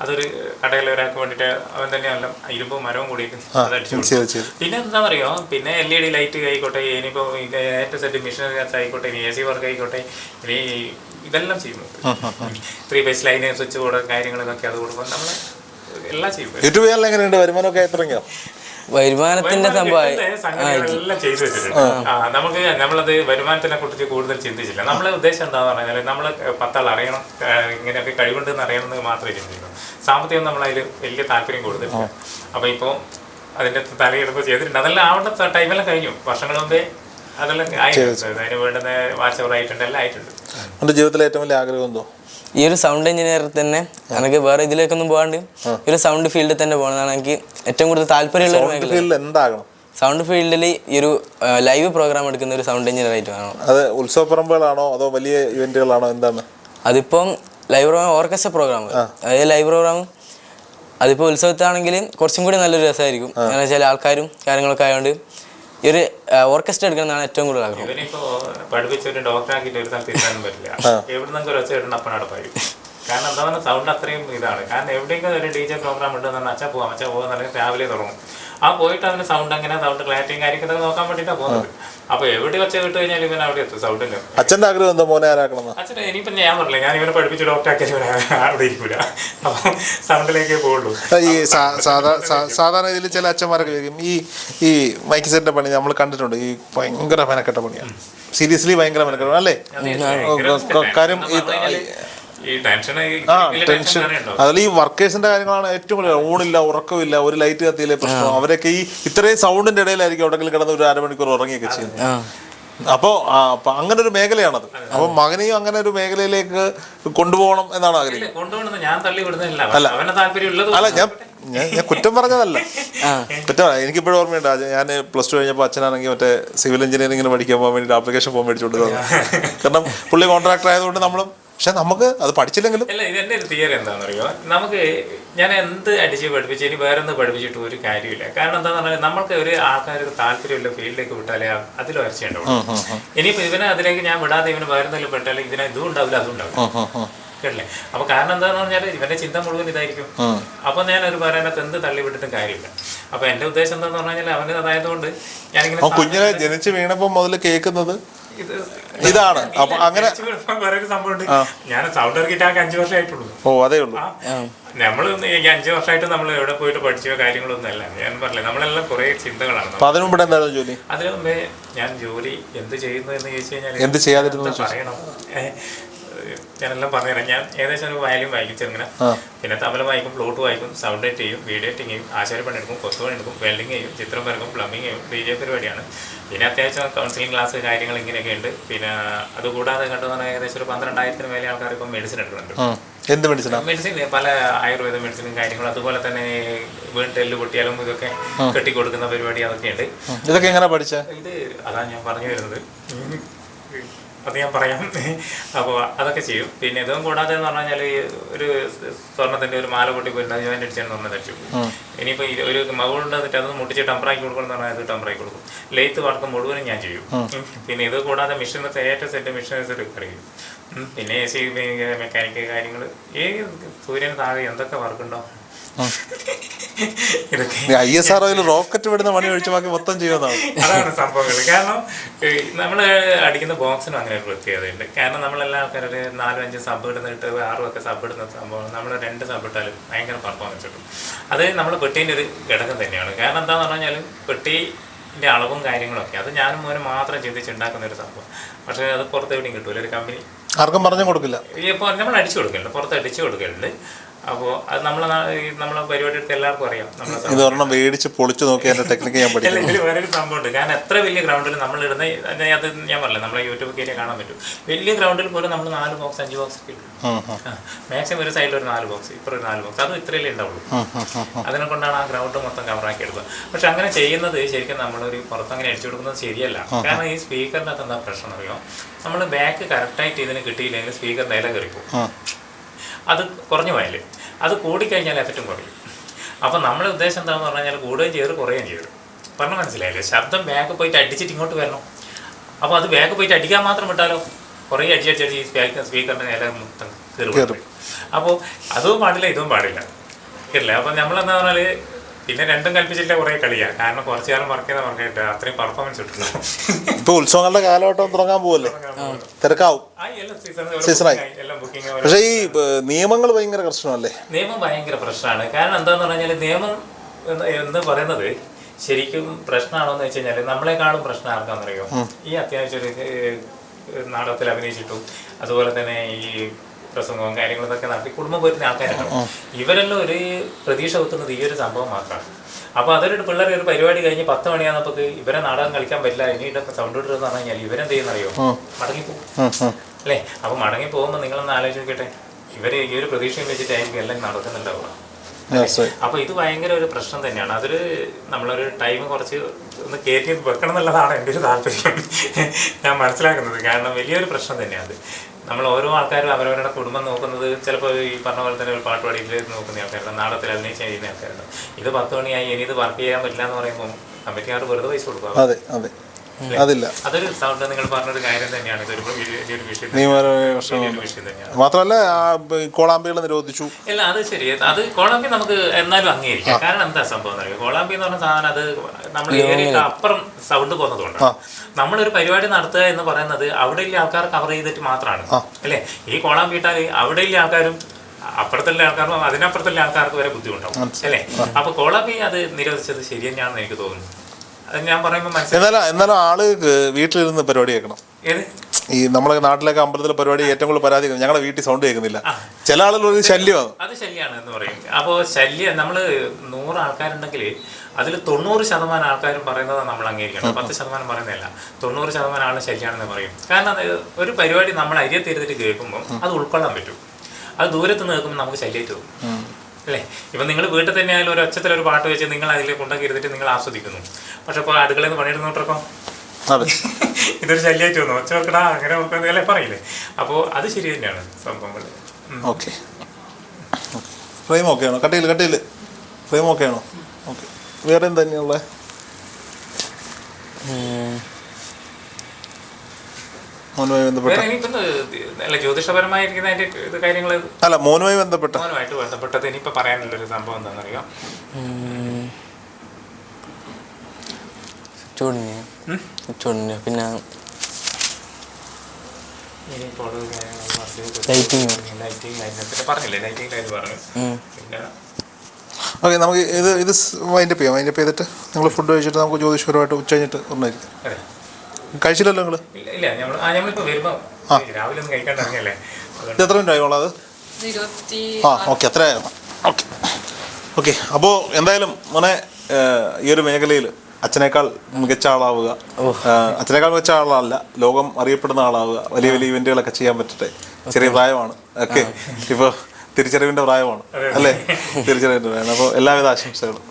അതൊരു കടയിൽ ഒരാൾക്ക് വേണ്ടിട്ട് അവൻ തന്നെ എല്ലാം ഇരുമ്പും മരവും കൂടിയിട്ട് അത് അടിച്ചു പിന്നെ എന്താ പറയുക പിന്നെ എൽ ഇ ഡി ലൈറ്റ് ആയിക്കോട്ടെ ഇനിയിപ്പോ ഏറ്റവും സെറ്റ് മെഷീനറി ആയിക്കോട്ടെ ഇനി എ സി വർക്ക് ആയിക്കോട്ടെ ഇനി ഇതെല്ലാം ചെയ്യുന്നു three base line switch board കാര്യങ്ങളൊക്കെ അത് കൊടുക്കും. നമ്മൾ എല്ലാം ചെയ്യും. യൂട്യൂബ് എങ്ങനെയുണ്ട്? വരുമാനമൊക്കെ തുടങ്ങിയോ വരുമാനത്തിന്റെ വെച്ചിട്ടുണ്ട്. നമുക്ക് നമ്മളത് വരുമാനത്തിനെ കുറിച്ച് കൂടുതൽ ചിന്തിച്ചില്ല. നമ്മളെ ഉദ്ദേശം എന്താന്ന് പറഞ്ഞാൽ നമ്മൾ പത്താൾ അറിയണം ഇങ്ങനെയൊക്കെ കഴിവുണ്ടെന്ന് അറിയണമെന്ന് മാത്രമേ ചിന്തിക്കുന്നു സാമ്പത്തികം നമ്മളതിൽ വലിയ താല്പര്യം കൂടുതലില്ല അപ്പൊ ഇപ്പോൾ അതിന്റെ തലയെടുപ്പ് ചെയ്തിട്ടുണ്ട്. അതെല്ലാം ആവേണ്ട ടൈമെല്ലാം കഴിഞ്ഞു. വർഷങ്ങൾ മുമ്പേ അതെല്ലാം ആയിട്ടുണ്ട്. അതിന് വേണ്ടുന്ന ഓവർ ആയിട്ടുണ്ട് എല്ലാം ആയിട്ടുണ്ട്. ജീവിതത്തിലെ ഏറ്റവും വലിയ ആഗ്രഹം എന്തോ? ഈ ഒരു സൗണ്ട് എഞ്ചിനീയർ തന്നെ എനിക്ക് വേറെ ഇതിലേക്കൊന്നും പോകാണ്ട് ഈ ഒരു സൗണ്ട് ഫീൽഡിൽ തന്നെ പോകണമെന്നാണ് എനിക്ക് ഏറ്റവും കൂടുതൽ താല്പര്യമുള്ള ഒരു മേഖല. എന്താകണം? സൗണ്ട് ഫീൽഡിൽ ഈ ഒരു ലൈവ് പ്രോഗ്രാം എടുക്കുന്ന ഒരു സൗണ്ട് എഞ്ചിനീയർ ആയിട്ട് വേണം. അത് ഉത്സവപ്പറമ്പുകളാണോ അതോ വലിയ ഇവന്റുകളാണോ എന്താണ് അതിപ്പം ലൈവ് പ്രോഗ്രാം ഓർക്കസ്ട്ര പ്രോഗ്രാം അതായത് ലൈവ് പ്രോഗ്രാം അതിപ്പോൾ ഉത്സവത്താണെങ്കിൽ കുറച്ചും കൂടി നല്ലൊരു രസമായിരിക്കും കാരണം വെച്ചാൽ ആൾക്കാരും കാര്യങ്ങളൊക്കെ ആയതുകൊണ്ട് ഈ ഒരു ഓർക്കസ്ട്ര എടുക്കണമെന്നാണ് ഏറ്റവും കൂടുതൽ ആഗ്രഹം. ഇവനിപ്പോ പഠിപ്പിച്ചൊരു ഡോക്ടറാക്കിയിട്ട് ഒരു സ്ഥലത്ത് ഇരുത്താനും പറ്റില്ല. എവിടുന്നെങ്കിലും ഒരു ഒച്ച ഇടണം അപ്പനാടെ പറയും കാരണം എന്താ പറയുക സൗണ്ട് അത്രയും ഇതാണ്. കാരണം എവിടെയെങ്കിലും ഒരു ഡി ജെ പ്രോഗ്രാം ഉണ്ടെന്ന് പറഞ്ഞാൽ അച്ഛാ പോവാം അച്ഛാ പോകാന്ന് പറഞ്ഞാൽ രാവിലെ തുടങ്ങും. ആ പോയിട്ട് അതിന് സൗണ്ട് എങ്ങനെ സൗണ്ട് ക്ലാരിറ്റിയും കാര്യങ്ങളൊക്കെ നോക്കാൻ വേണ്ടിയിട്ടാണ് പോകുന്നത്. അപ്പൊ എവിടെ ഒച്ച വിട്ട് കഴിഞ്ഞാൽ ഇവൻ അവിടെ എത്തും സൗണ്ട് അച്ഛന്റെ ആഗ്രഹം എന്തോ മോനെ ആരാക്കണം അച്ഛനെ ഇനിയിപ്പോ ഞാൻ പറഞ്ഞില്ല ഞാൻ ഇവനെ പഠിപ്പിച്ച് ഡോക്ടറാക്കിയാൽ ഇവനെ അവിടെ ഇരിക്കൂല. അപ്പം സൗണ്ടിലേക്കേ പോകുള്ളൂ ഈ സാധാരണ ഇതിൽ ചില അച്ഛന്മാരൊക്കെ ചോദിക്കും ഈ ഈ മൈക്ക് സെറ്റിന്റെ പണി നമ്മൾ കണ്ടിട്ടുണ്ട് ഈ ഭയങ്കര മെനക്കെട്ട പണിയാണ് സീരിയസ്ലി ഭയങ്കര മെനക്കെട്ട അല്ലേ? കാര്യം ടെൻഷൻ അതിൽ ഈ വർക്കേഴ്സിന്റെ കാര്യങ്ങളാണ് ഏറ്റവും കൂടുതൽ ഊണില്ല ഉറക്കമില്ല ഒരു ലൈറ്റ് കത്തിയില്ല പ്രശ്നം. അവരൊക്കെ ഈ ഇത്രയും സൗണ്ടിന്റെ ഇടയിലായിരിക്കും എവിടെങ്കിലും കിടന്ന് ഒരു അരമണിക്കൂർ ഉറങ്ങിയൊക്കെ ചെയ്യുന്നത്. അപ്പോ അപ്പോൾ അങ്ങനെ ഒരു മേഖലയാണത്. അപ്പൊ മകനെയും അങ്ങനെ ഒരു മേഖലയിലേക്ക് കൊണ്ടുപോകണം എന്നാണ് അവനെ താല്പര്യം അല്ല ഞാൻ ഞാൻ കുറ്റം പറഞ്ഞതല്ല. കുറ്റം എനിക്കിപ്പോഴും ഓർമ്മയുണ്ട് ഞാൻ പ്ലസ് ടു കഴിഞ്ഞപ്പോൾ അച്ഛനാണെങ്കിൽ മറ്റേ സിവിൽ എഞ്ചിനീയറിംഗിന് പഠിക്കാൻ പോകാൻ വേണ്ടി ആപ്ലിക്കേഷൻ ഫോം മേടിച്ചുകൊണ്ട് കാരണം പുള്ളി കോൺട്രാക്ടർ ആയതുകൊണ്ട് നമ്മളും പക്ഷെ നമുക്ക് അത് പഠിച്ചില്ലെങ്കിലും അല്ല ഇതെന്റെ ഒരു തിയറി എന്താണെന്ന് അറിയോ നമുക്ക് ഞാൻ എന്ത് അടിച്ച് പഠിപ്പിച്ച് ഇനി വേറെ ഒന്ന് പഠിപ്പിച്ചിട്ട് ഒരു കാര്യമില്ല. കാരണം എന്താണെന്ന് പറഞ്ഞാൽ നമ്മൾക്ക് ഒരു ആൾക്കാർക്ക് താല്പര്യമുള്ള ഫീൽഡിലേക്ക് വിട്ടാലേ അതിൽ വരച്ചുണ്ടാവും ഇനിയിപ്പോ ഇവനെ അതിലേക്ക് ഞാൻ വിടാതെ ഇവന് വേറെ എന്തെങ്കിലും പെട്ടാൽ ഇതിനെ ഇതും ഉണ്ടാവില്ല അതും ഉണ്ടാവില്ല. കേട്ടില്ലേ? അപ്പൊ കാരണം എന്താന്ന് പറഞ്ഞാൽ ഇവന്റെ ചിന്ത മുഴുവൻ ഇതായിരിക്കും. അപ്പൊ ഞാൻ ഒരു പറയാനകത്ത് എന്ത് തള്ളി വിട്ടിട്ടും കാര്യമില്ല. അപ്പൊ എന്റെ ഉദ്ദേശം എന്താന്ന് പറഞ്ഞാൽ അവന് അതായതുകൊണ്ട് ഞാനിങ്ങനെ കുഞ്ഞിനെ ജനിച്ചു വീണപ്പോൾ മുതൽ കേൾക്കുന്നത് ഇതാണ്. അപ്പൊ അങ്ങനെ ഞാൻ സൗണ്ട് ഇറക്കിയിട്ട് ആകെ അഞ്ചു വർഷമായിട്ടുള്ളൂ. ഓ അതേ ഉള്ളൂ നമ്മൾ അഞ്ചു വർഷമായിട്ട് നമ്മൾ എവിടെ പോയിട്ട് പഠിച്ചോ കാര്യങ്ങളൊന്നും അല്ല. ഞാൻ പറഞ്ഞില്ല നമ്മളെല്ലാം കുറെ ചിന്തകളാണ്. അതിനു മുമ്പ് എന്തായിരുന്നു ജോലി? അതിനു മുമ്പേ ഞാൻ ജോലി എന്ത് ചെയ്യുന്നു എന്ന് ചോദിച്ചു കഴിഞ്ഞാൽ എന്ത് ചെയ്യാതിരുന്നു പറയണം? ഞാനെല്ലാം പറഞ്ഞുതരാം. ഞാൻ ഏകദേശം ഒരു വയലും വായിക്കും ചെറുങ്ങനെ. പിന്നെ തമിഴ് വായിക്കും ഫ്ലൂട്ട് വായിക്കും സൗണ്ട് എഡിറ്റ് ചെയ്യും വീഡിയോ എഡിറ്റിംഗ് ചെയ്യും ആശാരി പണി എടുക്കും കൊത്തു പണി എടുക്കും വെൽഡിങ് ചെയ്യും ചിത്രം വരക്കും പ്ലംബിങ് ചെയ്യും ജെ പരിപാടിയാണ്. പിന്നെ അത്യാവശ്യം കൗൺസിലിംഗ് ക്ലാസ് കാര്യങ്ങൾ ഇങ്ങനെയൊക്കെ ഉണ്ട്. പിന്നെ അതുകൂടാതെ കണ്ടു പറഞ്ഞാൽ ഏകദേശം ഒരു പന്ത്രണ്ടായിരത്തിന് മേലെ ആൾക്കാർ ഇപ്പം മെഡിസിൻ എടുക്കുന്നുണ്ട്. എന്ത് മെഡിസിൻ മെഡിസിൻ പല ആയുർവേദ മെഡിസിനും കാര്യങ്ങളും അതുപോലെ തന്നെ വീണ്ടും എല്ല് പൊട്ടിയാലും ഇതൊക്കെ കെട്ടിക്കൊടുക്കുന്ന പരിപാടി അതൊക്കെ ഉണ്ട്. ഇതൊക്കെ എങ്ങനെ പഠിച്ചത് ഇത് അതാണ് ഞാൻ പറഞ്ഞു വരുന്നത്. അത് ഞാൻ പറയാം. അപ്പോൾ അതൊക്കെ ചെയ്യും. പിന്നെ ഇതും കൂടാതെ എന്ന് പറഞ്ഞു കഴിഞ്ഞാൽ ഒരു സ്വർണത്തിന്റെ ഒരു മാല പൊട്ടി പോയിട്ട് അത് ജോയിന്റ് അടിച്ചാണ് സ്വർണം ധരിച്ചു ഇനിയിപ്പോൾ ഒരു മകളുണ്ട് എന്നിട്ട് അത് മുട്ടിച്ച് ടംബറാക്കി കൊടുക്കണം എന്ന് പറഞ്ഞാൽ അത് ടംബറാക്കി കൊടുക്കും. ലെയ്ത്ത് വർക്ക് മുഴുവനും ഞാൻ ചെയ്യും. പിന്നെ ഇത് കൂടാതെ മിഷനസ് ഏറ്റവും സെറ്റ് മിഷനസ് അറിയും ചെയ്യും പിന്നെ എ സി മെക്കാനിക്ക് കാര്യങ്ങൾ ഏത് സൂര്യന് താഴെ എന്തൊക്കെ വർക്കുണ്ടോ ഐ എസ് ആർ റോക്കറ്റ് വിടുന്ന പണി ഒഴിച്ചു ബാക്കി മൊത്തം ചെയ്യുന്നതാണ്. അതാണ് സംഭവങ്ങൾ കാരണം നമ്മൾ അടിക്കുന്ന ബോക്സിനും അങ്ങനെ ഒരു പ്രത്യേകതയുണ്ട്. കാരണം നമ്മളെല്ലാ ആൾക്കാരും ഒരു നാലും അഞ്ചും സബ് ഇടുന്നിട്ട് ആറും ഒക്കെ സബ് ഇടുന്ന സംഭവം നമ്മൾ രണ്ട് സബ് ഇട്ടാലും ഭയങ്കര പെർഫോമൻസ് കിട്ടും. അത് നമ്മൾ പെട്ടീന്റെ ഒരു ഘടകം തന്നെയാണ്. കാരണം എന്താന്ന് പറഞ്ഞാൽ പെട്ടീന്റെ അളവും കാര്യങ്ങളൊക്കെ അത് ഞാനും മോനും മാത്രം ചിന്തിച്ചുണ്ടാക്കുന്ന ഒരു സംഭവം. പക്ഷേ അത് പുറത്ത് എവിടെയും കിട്ടൂല. ഒരു കമ്പനി ആർക്കും പറഞ്ഞു കൊടുക്കില്ല. ഇപ്പോൾ നമ്മൾ അടിച്ചു കൊടുക്കലുണ്ട്. പുറത്ത് അടിച്ചു കൊടുക്കലുണ്ട്. അപ്പോൾ അത് നമ്മളെ നമ്മളെ പരിപാടി എടുത്ത് എല്ലാവർക്കും അറിയാം. ഇത് ഒരെണ്ണം മേടിച്ച് പൊളിച്ചു നോക്കി അതിന്റെ ടെക്നിക്ക് ഞാൻ പഠിക്കും. വേറൊരു സംഭവമുണ്ട്. കാരണം എത്ര വലിയ ഗ്രൗണ്ടിൽ നമ്മൾ ഇടുന്ന അത് അത് ഞാൻ പറഞ്ഞില്ല നമ്മളെ യൂട്യൂബ് കയറി കാണാൻ പറ്റും. വലിയ ഗ്രൗണ്ടിൽ പോലും നമ്മൾ നാല് ബോക്സ് അഞ്ച് ബോക്സ് ഒക്കെ ഇടും. മാക്സിമം ഒരു സൈഡിൽ ഒരു നാല് ബോക്സ് ഇപ്പൊ ഒരു നാല് ബോക്സ് അതും ഇത്രയല്ലേ ഉണ്ടാവുള്ളൂ. അതിനെ കൊണ്ടാണ് ആ ഗ്രൗണ്ട് മൊത്തം കവറാക്കി എടുക്കുക. പക്ഷെ അങ്ങനെ ചെയ്യുന്നത് ശരിക്കും നമ്മളൊരു പുറത്തങ്ങനെ അടിച്ചു കൊടുക്കുന്നത് ശരിയല്ല. കാരണം ഈ സ്പീക്കറിന്റെ അകത്ത് എന്താ പ്രശ്നം അറിയോ? നമ്മൾ ബാക്ക് കറക്റ്റായിട്ട് ഇതിന് കിട്ടിയില്ലെങ്കിൽ സ്പീക്കർ നില കയറിപ്പോകും അത് കുറഞ്ഞു പോയാൽ. അത് കൂടിക്കഴിഞ്ഞാൽ എഫക്റ്റും കുറയും. അപ്പോൾ നമ്മുടെ ഉദ്ദേശം എന്താണെന്ന് പറഞ്ഞു കഴിഞ്ഞാൽ കൂടുകയും ചെയ്ത് കുറയുകയും ചെയ്തു. പറഞ്ഞ മനസ്സിലായില്ലേ? ശബ്ദം ബാഗ് പോയിട്ട് അടിച്ചിട്ട് ഇങ്ങോട്ട് വരണം. അപ്പോൾ അത് ബാഗ് പോയിട്ട് അടിക്കാൻ മാത്രം വിട്ടാലോ? കുറേ അടിച്ചടിച്ചടിച്ച് ഈ സ്പീക്കർ സ്പീക്കറിന്റെ മൊത്തം കയറി. അപ്പോൾ അതും പാടില്ല ഇതും പാടില്ല. കേട്ടില്ല? അപ്പോൾ നമ്മളെന്താ പറഞ്ഞാൽ പിന്നെ രണ്ടും കൽപ്പിച്ചില്ല കുറെ കളിയാ. കാരണം കുറച്ചു കാലം വർക്ക് ചെയ്ത വർക്ക് ചെയ്തിട്ട് അത്രയും പെർഫോമൻസ് കിട്ടുന്നു ഇപ്പൊ ഉത്സവങ്ങളുടെ കാലഘട്ടം തുടങ്ങാൻ പോവല്ലേ? തിരക്കാവും. സീസണായി. പക്ഷേ ഈ നിയമങ്ങൾ ഭയങ്കര പ്രശ്നമല്ലേ? നിയമം ഭയങ്കര പ്രശ്നമാണ്. കാരണം എന്താന്ന് പറഞ്ഞാൽ നിയമം എന്ന് എന്ന് പറയുന്നത് ശരിക്കും പ്രശ്നമാണോ എന്ന് വെച്ച് കഴിഞ്ഞാൽ നമ്മളെക്കാളും പ്രശ്നം ആർക്കാണെന്നറിയോ ഈ അത്യാവശ്യം ഒരു നാടകത്തിൽ അഭിനയിച്ചിട്ടും അതുപോലെ തന്നെ ഈ പ്രസംഗവും കാര്യങ്ങളും ഒക്കെ നടത്തി കുടുംബം പോരുന്ന ആൾക്കാരാണ്. ഇവരെല്ലാം ഒരു പ്രതീക്ഷ കുത്തുന്നത് ഈ ഒരു സംഭവം മാത്രമാണ്. അപ്പോൾ അതൊരു പിള്ളേർ ഒരു പരിപാടി കഴിഞ്ഞ് പത്ത് മണിയാകുമ്പോൾ ഇവരെ നാടകം കളിക്കാൻ പറ്റില്ല ഇനി ഇതൊക്കെ സൗണ്ട് ഇട്ടെന്ന് പറഞ്ഞു കഴിഞ്ഞാൽ ഇവരെന്ത് ചെയ്യുന്നറിയോ? മടങ്ങിപ്പോകും. അല്ലേ? അപ്പൊ മടങ്ങി പോകുമ്പോൾ നിങ്ങളൊന്ന് ആലോചിച്ച് നോക്കട്ടെ ഇവർ ഈ ഒരു പ്രതീക്ഷയും വെച്ചിട്ടായിരിക്കും എല്ലാം നടക്കുന്നുണ്ടാവുക. അപ്പൊ ഇത് ഭയങ്കര ഒരു പ്രശ്നം തന്നെയാണ്. അതൊരു നമ്മളൊരു ടൈം കുറച്ച് ഒന്ന് കയറ്റി വെക്കണം എന്നുള്ളതാണ് എന്റെ ഒരു താല്പര്യം. ഞാൻ മനസ്സിലാക്കുന്നത്. കാരണം വലിയൊരു പ്രശ്നം തന്നെയാണ് അത്. നമ്മൾ ഓരോ ആൾക്കാരും അവരവരുടെ കുടുംബം നോക്കുന്നത് ചിലപ്പോൾ ഈ പറഞ്ഞ പോലെ തന്നെ ഒരു പാട്ട് പാടിയിൽ നോക്കുന്ന ആൾക്കാരുണ്ട് നാടകത്തിൽ അഭിനയിച്ച് ചെയ്യുന്ന ആൾക്കാരുണ്ട്. ഇത് പത്ത് മണിയായി ഇനി ഇത് വർക്ക് ചെയ്യാൻ പറ്റില്ല എന്ന് പറയുമ്പോൾ കമ്മിറ്റിക്കാർ വെറുതെ പൈസ കൊടുക്കുക അതെ അതെ. അതില്ല. അതൊരു സൗണ്ട് നിങ്ങൾ പറഞ്ഞൊരു കാര്യം തന്നെയാണ്. ഇതൊരു വലിയൊരു വിഷയം നിയമപരമായ പ്രശ്നം വലിയൊരു വിഷയം മാത്രമല്ല കോളാമ്പികളെ കോളാമ്പികൾ നിരോധിച്ചു. ഇല്ല അത് ശരി. അത് കോളാമ്പി നമുക്ക് എന്നാലും അംഗീകരിക്കാം. കാരണം എന്താ സംഭവം എന്ന് കോളാമ്പി എന്ന് പറഞ്ഞ സാധനം അത് നമ്മൾ ഏരിയക്ക് അപ്പുറം സൗണ്ട് പോകുന്നതുകൊണ്ട് നമ്മളൊരു പരിപാടി നടത്തുക എന്ന് പറയുന്നത് അവിടെയുള്ള ആൾക്കാർ കവർ ചെയ്തിട്ട് മാത്രമാണ്. അല്ലേ? ഈ കോളാമ്പി ഇട്ടാൽ അവിടെയുള്ള ആൾക്കാരും അപ്പുറത്തുള്ള ആൾക്കാർക്കും അതിനപ്പുറത്തുള്ള ആൾക്കാർക്ക് വരെ ബുദ്ധിമുട്ടാവും. അല്ലേ? അപ്പൊ കോളാമ്പി അത് നിരോധിച്ചത് ശരി തന്നെയാണെന്ന് എനിക്ക് തോന്നുന്നു. ഞാൻ പറയുമ്പോൾ മനസ്സിലായി. എന്നാലും എന്നാലും ആളുകൾക്ക് വീട്ടിലിരുന്ന് പരിപാടി കേൾക്കണം. ഏത്? ഈ നമ്മളെ നാട്ടിലൊക്കെ അമ്പലത്തിലെ പരിപാടി ഏറ്റവും കൂടുതൽ പരാതി ഞങ്ങളുടെ വീട്ടിൽ സൗണ്ട് കേൾക്കുന്നില്ല. ചില ആളുകൾ ഒരു ശല്യമാണ്. അത് ശല്യമാണ് എന്ന് പറയും. അപ്പോൾ ശല്യം നമ്മൾ നൂറ് ആൾക്കാരുണ്ടെങ്കിൽ അതിൽ തൊണ്ണൂറ് ശതമാനം ആൾക്കാരും പറയുന്നത് നമ്മൾ അംഗീകരിക്കണം. പത്ത് ശതമാനം പറയുന്നില്ല തൊണ്ണൂറ് ശതമാനം ആളും ശല്യമാണെന്ന് പറയും. കാരണം ഒരു പരിപാടി നമ്മൾ അരിയത്തിരുന്നിട്ട് കേൾക്കുമ്പോൾ അത് ഉൾക്കൊള്ളാൻ പറ്റും. അത് ദൂരത്ത് നിന്ന് കേൾക്കുമ്പോൾ നമുക്ക് ശല്യമായിട്ട് തോന്നും. അല്ലേ? ഇപ്പം നിങ്ങൾ വീട്ടിൽ തന്നെ ആയാലും ഒരു ഒച്ചത്തിൽ ഒരു പാട്ട് വെച്ച് നിങ്ങൾ അതിൽ കൊണ്ടൊക്കെ ഇരുന്നിട്ട് നിങ്ങൾ ആസ്വദിക്കുന്നു. പക്ഷെ ഇപ്പോൾ അടുക്കളയിൽ നിന്ന് പണിയെടുക്കുന്നോട്ടൊക്കെ അതെ. [LAUGHS] ഇതൊരു ശല്യമായിട്ട് തോന്നും ഒച്ച വെക്കടാ അങ്ങനെ വെക്കുന്നതല്ലേ പറയില്ലേ? അപ്പോൾ അത് ശരി തന്നെയാണ് സംഭവങ്ങൾ ഓക്കെ. ഫ്രെയിം ഓക്കെ ആണോ? കട്ടിയിൽ കട്ടിയിൽ ഫ്രെയിം ഓക്കെ ആണോ? ഓക്കെ. വേറെ എന്താ തന്നെയുള്ള മോനുമായി ബന്ധപ്പെട്ട ഇത് അല്ല ജ്യോതിഷപരമായിരിക്കുന്ന അതിന്റെ ഇത് കാര്യങ്ങൾ അല്ല മോനുമായി ബന്ധപ്പെട്ട മോനുമായിട്ട് ബന്ധപ്പെട്ടത് ഇനിയിപ്പോൾ പറയാനുള്ളൊരു സംഭവം എന്താണെന്നറിയോ? ചൂടിന് പിന്നെ ഓക്കെ നമുക്ക് ഇത് ഇത് വൈൻഡപ്പ് ചെയ്യാം. വൈൻഡപ്പ് ചെയ്തിട്ട് നിങ്ങൾ ഫുഡ് കഴിച്ചിട്ട് നമുക്ക് ജ്യോതിഷപരമായിട്ട് ഉച്ച കഴിഞ്ഞിട്ട് ഒന്നായിരിക്കും കഴിച്ചില്ലല്ലോ നിങ്ങൾ എത്ര മിനിറ്റ് ആയിക്കോളാം ഇരുപത്തി ആ ഓക്കെ അത്ര ഓക്കെ. ഓക്കെ അപ്പോൾ എന്തായാലും മോനെ ഈ ഒരു മേഖലയിൽ അച്ഛനേക്കാൾ മികച്ച ആളാവുക. അച്ഛനേക്കാൾ മികച്ച ആളല്ല ലോകം അറിയപ്പെടുന്ന ആളാവുക. വലിയ വലിയ ഇവന്റുകളൊക്കെ ചെയ്യാൻ പറ്റട്ടെ. ചെറിയ പ്രായമാണ്. ഓക്കെ ഇപ്പോൾ തിരിച്ചറിവിന്റെ പ്രായമാണ്. അല്ലേ? തിരിച്ചറിവിന്റെ പ്രായമാണ്. അപ്പോൾ എല്ലാവിധ ആശംസകളും.